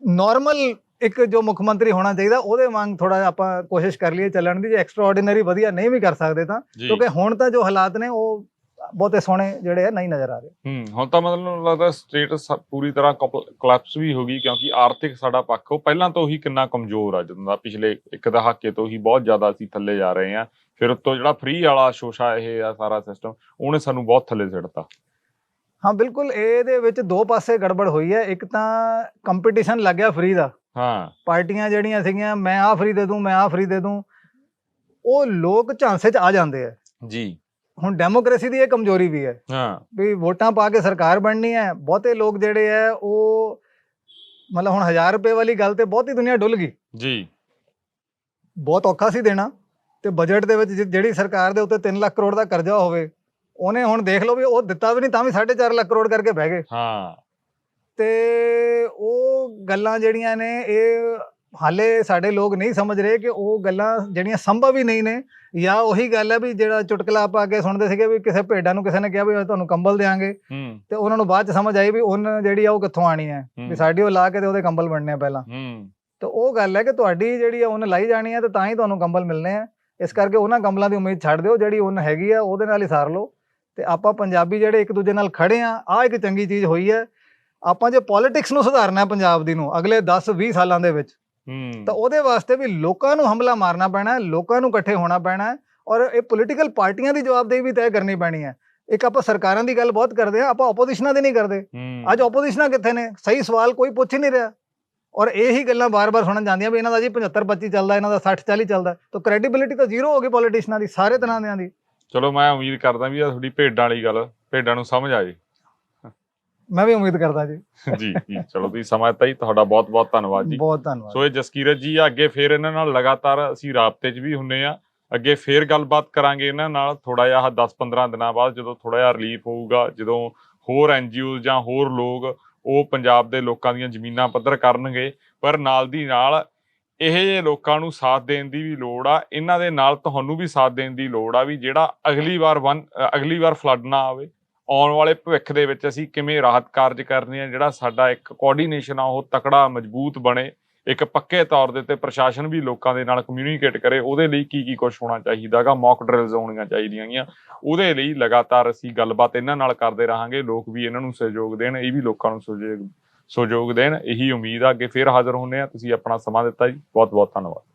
ਨਾਰਮਲ ਇੱਕ ਜੋ ਮੁੱਖ ਮੰਤਰੀ ਹੋਣਾ ਚਾਹੀਦਾ ਉਹਦੇ ਵਾਂਗ ਥੋੜਾ ਆਪਾਂ ਕੋਸ਼ਿਸ਼ ਕਰ ਲਈਏ ਚੱਲਣ ਦੀ। ਜੇ ਐਕਸਟਰਾ ਆਰਡੀਨਰੀ ਵਧੀਆ ਨਹੀਂ ਵੀ ਕਰ ਸਕਦੇ ਤਾਂ ਕਿਉਂਕਿ ਹੁਣ ਤਾਂ ਜੋ ਹਾਲਾਤ ਨੇ ਉਹ ਬਹੁਤੇ ਸੋਹਣੇ ਜਿਹੜੇ ਆ ਨਹੀਂ ਨਜ਼ਰ ਆ ਰਹੇ। ਹੂੰ ਹੁਣ ਤਾਂ ਮਤਲਬ ਲੱਗਦਾ ਸਟੇਟ ਪੂਰੀ ਤਰ੍ਹਾਂ ਕਲੈਪਸ ਵੀ ਹੋ ਗਈ ਕਿਉਂਕਿ ਆਰਥਿਕ ਸਾਡਾ ਪੱਖ ਉਹ ਪਹਿਲਾਂ ਤੋਂ ਹੀ ਕਿੰਨਾ ਕਮਜ਼ੋਰ ਆ ਜਦੋਂ ਦਾ ਪਿਛਲੇ ਇੱਕ ਦਹਾਕੇ ਤੋਂ ਹੀ ਬਹੁਤ ਜ਼ਿਆਦਾ ਅਸੀਂ ਥੱਲੇ ਜਾ ਰਹੇ ਆ ਫਿਰ ਉੱਤੋਂ ਜਿਹੜਾ ਫ੍ਰੀ ਵਾਲਾ ਸ਼ੋਸ਼ਾ ਇਹ ਆ ਸਾਰਾ ਸਿਸਟਮ ਉਹਨੇ ਸਾਨੂੰ ਬਹੁਤ ਥੱਲੇ ਸਿੱਟਤਾ। ਹਾਂ ਬਿਲਕੁਲ ਇਹਦੇ ਵਿੱਚ ਦੋ ਪਾਸੇ ਗੜਬੜ ਹੋਈ ਹੈ। ਇੱਕ ਤਾਂ ਕੰਪੀਟੀਸ਼ਨ ਲੱਗ ਗਿਆ ਫ੍ਰੀ ਦਾ। ਹਾਂ। ਪਾਰਟੀਆਂ ਜਿਹੜੀਆਂ ਸੀਗੀਆਂ ਮੈਂ ਆਹ ਫ੍ਰੀ ਦੇ ਦੂੰ ਮੈਂ ਆਹ ਫ੍ਰੀ ਦੇ ਦੂੰ ਉਹ ਲੋਕ ਝਾਂਸੇ 'ਚ ਆ ਜਾਂਦੇ ਆ। ਜੀ। ਹੁਣ ਡੈਮੋਕ੍ਰੇਸੀ ਦੀ ਇਹ ਕਮਜ਼ੋਰੀ ਵੀ ਹੈ। ਹਾਂ। ਵੀ ਵੋਟਾਂ ਪਾ ਕੇ ਸਰਕਾਰ ਬਣਨੀ ਹੈ। ਬਹੁਤੇ ਲੋਕ ਜਿਹੜੇ ਆ ਉਹ ਮਤਲਬ ਹੁਣ 1000 ਰੁਪਏ ਵਾਲੀ ਗੱਲ ਤੇ ਬਹੁਤੀ ਦੁਨੀਆ ਡੁੱਲ ਗਈ। ਜੀ। ਬਹੁਤ ਔਖਾ ਸੀ ਦੇਣਾ। ਤੇ ਬਜਟ ਦੇ ਵਿੱਚ ਜਿ- ਜਿਹੜੀ ਸਰਕਾਰ ਦੇ ਉੱਤੇ 3 ਲੱਖ ਕਰੋੜ ਦਾ ਕਰਜ਼ਾ ਹੋਵੇ ਉਹਨੇ ਹੁਣ ਦੇਖ ਲਓ ਵੀ ਉਹ ਦਿੱਤਾ ਵੀ ਨਹੀਂ ਤਾਂ ਵੀ 4.5 ਲੱਖ ਕਰੋੜ ਕਰਕੇ ਬਹਿ ਗਏ। ਹਾਂ। ਤੇ ਉਹ ਗੱਲਾਂ ਜਿਹੜੀਆਂ ਨੇ ਇਹ ਹਾਲੇ ਸਾਡੇ ਲੋਕ ਨਹੀਂ ਸਮਝ ਰਹੇ ਕਿ ਉਹ ਗੱਲਾਂ ਜਿਹੜੀਆਂ ਸੰਭਵ ਹੀ ਨਹੀਂ ਨੇ ਜਾਂ ਉਹੀ ਗੱਲ ਹੈ ਵੀ ਜਿਹੜਾ ਚੁਟਕਲਾ ਆਪਾਂ ਅੱਗੇ ਸੁਣਦੇ ਸੀਗੇ ਵੀ ਕਿਸੇ ਭੇਡਾਂ ਨੂੰ ਕਿਸੇ ਨੇ ਕਿਹਾ ਵੀ ਅਸੀਂ ਤੁਹਾਨੂੰ ਕੰਬਲ ਦੇਾਂਗੇ ਹੂੰ। ਤੇ ਉਹਨਾਂ ਨੂੰ ਬਾਅਦ ਚ ਸਮਝ ਆਈ ਵੀ ਉਹਨ ਜਿਹੜੀ ਆ ਉਹ ਕਿੱਥੋਂ ਆਣੀ ਹੈ ਹੂੰ, ਵੀ ਸਾਡੀ ਉਹ ਲਾ ਕੇ ਤੇ ਉਹਦੇ ਕੰਬਲ ਬਣਨੇ ਆ ਪਹਿਲਾਂ। ਹੂੰ। ਤੇ ਉਹ ਗੱਲ ਹੈ ਕਿ ਤੁਹਾਡੀ ਜਿਹੜੀ ਆ ਉਹਨ ਲਾਈ ਜਾਣੀ ਹੈ ਤੇ ਤਾਂ ਹੀ ਤੁਹਾਨੂੰ ਕੰਬਲ ਮਿਲਨੇ ਆ। ਇਸ ਕਰਕੇ ਉਹਨਾਂ ਕੰਬਲਾਂ ਦੀ ਉਮੀਦ ਛੱਡ ਦਿਓ ਜਿਹੜੀ ਉਹਨ ਹੈਗੀ ਆ ਉਹਦੇ ਨਾਲ ਹੀ ਸਾਰ ਲਓ। ਤੇ ਆਪਾਂ ਪੰਜਾਬੀ ਜਿਹੜੇ ਇੱਕ ਦੂਜੇ ਨਾਲ ਖੜੇ ਆ ਆ ਇੱਕ ਚੰਗੀ ਚੀਜ਼ ਹੋਈ ਹੈ। ਆਪਾਂ ਜੇ ਪੋਲਿਟਿਕਸ ਨੂੰ ਸੁਧਾਰਨਾ ਹੈ ਪੰਜਾਬ ਦੀ ਨੂੰ ਅਗਲੇ 10 20 ਸਾਲਾਂ ਦੇ ਵਿੱਚ ਤਾਂ ਉਹਦੇ ਵਾਸਤੇ ਵੀ ਲੋਕਾਂ ਨੂੰ ਹਮਲਾ ਮਾਰਨਾ ਪੈਣਾ ਹੈ ਲੋਕਾਂ ਨੂੰ ਇਕੱਠੇ ਹੋਣਾ ਪੈਣਾ ਹੈ ਔਰ ਇਹ ਪੋਲੀਟੀਕਲ ਪਾਰਟੀਆਂ ਦੀ ਜਵਾਬਦੇਹੀ ਵੀ ਤੈਅ ਕਰਨੀ ਪੈਣੀ ਹੈ। ਇੱਕ ਆਪਾਂ ਸਰਕਾਰਾਂ ਦੀ ਗੱਲ ਬਹੁਤ ਕਰਦੇ ਆ ਆਪਾਂ ਆਪੋਜੀਸ਼ਨਾਂ ਦੀ ਨਹੀਂ ਕਰਦੇ। ਅੱਜ ਆਪੋਜੀਸ਼ਨਾਂ ਕਿੱਥੇ ਨੇ? ਸਹੀ ਸਵਾਲ ਕੋਈ ਪੁੱਛ ਹੀ ਨਹੀਂ ਰਿਹਾ। ਔਰ ਇਹੀ ਗੱਲਾਂ ਬਾਰ-ਬਾਰ ਸੁਣਨ ਜਾਂਦੀਆਂ ਵੀ ਇਹਨਾਂ ਦਾ ਜੀ 75 25 ਚੱਲਦਾ ਇਹਨਾਂ ਦਾ 60 40 ਚੱਲਦਾ। ਤਾਂ ਕ੍ਰੈਡੀਬਿਲਿਟੀ ਤਾਂ ਜ਼ੀਰੋ ਹੋ ਗਈ ਪੋਲੀਟੀਸ਼ਨਾਂ ਦੀ ਸਾਰੇ ਤਰ੍ਹਾਂ ਦਿਆਂ ਦੀ। ਚਲੋ ਮੈਂ ਉਮੀਦ ਕਰਦਾ ਵੀ ਆ ਤੁਹਾਡੀ ਭੇਡਾਂ ਵਾਲੀ ਗੱਲ ਭੇਡਾਂ ਨੂੰ ਸਮਝ ਆ ਜੇ ਮੈਂ ਵੀ ਉਮੀਦ ਕਰਦਾ ਜੀ। ਜੀ ਜੀ ਚਲੋ ਤੁਸੀਂ ਸਮਾਂ ਦਿੱਤਾ ਜੀ ਤੁਹਾਡਾ ਬਹੁਤ ਬਹੁਤ ਧੰਨਵਾਦ ਜੀ। ਬਹੁਤ ਧੰਨਵਾਦ। ਸੋ ਇਹ ਜਸਕੀਰਤ ਜੀ ਆ ਅੱਗੇ ਫੇਰ ਇਹਨਾਂ ਨਾਲ ਲਗਾਤਾਰ ਅਸੀਂ ਰਾਬਤੇ 'ਚ ਵੀ ਹੁੰਨੇ ਆ। ਅੱਗੇ ਫੇਰ ਗੱਲਬਾਤ ਕਰਾਂਗੇ ਇਹਨਾਂ ਨਾਲ ਥੋੜਾ ਜਿਹਾ 10-15 ਦਿਨਾਂ ਬਾਅਦ ਜਦੋਂ ਥੋੜਾ ਜਿਹਾ ਰਿਲੀਫ ਹੋਊਗਾ ਜਦੋਂ ਹੋਰ ਐਨਜੀਓ ਜਾਂ ਹੋਰ ਲੋਕ ਉਹ ਪੰਜਾਬ ਦੇ ਲੋਕਾਂ ਦੀਆਂ ਜ਼ਮੀਨਾਂ ਪੱਧਰ ਕਰਨਗੇ, ਪਰ ਨਾਲ ਦੀ ਨਾਲ ਇਹ ਜਿਹੇ ਲੋਕਾਂ ਨੂੰ ਸਾਥ ਦੇਣ ਦੀ ਵੀ ਲੋੜ ਆ, ਇਹਨਾਂ ਦੇ ਨਾਲ ਤੁਹਾਨੂੰ ਵੀ ਸਾਥ ਦੇਣ ਦੀ ਲੋੜ ਆ ਵੀ ਜਿਹੜਾ ਅਗਲੀ ਵਾਰ ਵਨ ਅਗਲੀ ਵਾਰ ਫਲੱਡ ਨਾ ਆਵੇ, ਆਉਣ ਵਾਲੇ ਭਵਿੱਖ ਦੇ ਵਿੱਚ ਅਸੀਂ ਕਿਵੇਂ ਰਾਹਤ ਕਾਰਜ ਕਰਨੇ ਆ, ਜਿਹੜਾ ਸਾਡਾ ਇੱਕ ਕੋਆਰਡੀਨੇਸ਼ਨ ਆ, ਉਹ ਤਕੜਾ, ਮਜ਼ਬੂਤ ਬਣੇ ਇੱਕ ਪੱਕੇ ਤੌਰ ਦੇ ਉੱਤੇ ਪ੍ਰਸ਼ਾਸਨ ਵੀ ਲੋਕਾਂ ਦੇ ਨਾਲ ਕਮਿਊਨੀਕੇਟ ਕਰੇ, ਉਹਦੇ ਲਈ ਕੀ ਕੀ ਕੁਝ ਹੋਣਾ ਚਾਹੀਦਾਗਾ ਮੌਕ ਡਰਿਲਸ ਹੋਣੀਆਂ ਚਾਹੀਦੀਆਂ ਗੀਆਂ। ਉਹਦੇ ਲਈ ਲਗਾਤਾਰ ਅਸੀਂ ਗੱਲਬਾਤ ਇਹਨਾਂ ਨਾਲ ਕਰਦੇ ਰਹਾਂਗੇ, ਲੋਕ ਵੀ ਇਹਨਾਂ ਨੂੰ ਸਹਿਯੋਗ ਦੇਣ, ਇਹ ਵੀ ਲੋਕਾਂ ਨੂੰ ਸਹਿਯੋਗ ਸਹਿਯੋਗ ਦੇਣ, ਇਹੀ ਉਮੀਦ ਆ ਅੱਗੇ ਫੇਰ ਹਾਜ਼ਰ ਹੁੰਨੇ ਆ। ਤੁਸੀਂ ਆਪਣਾ ਸਮਾਂ ਦਿੱਤਾ ਜੀ ਬਹੁਤ ਬਹੁਤ ਧੰਨਵਾਦ।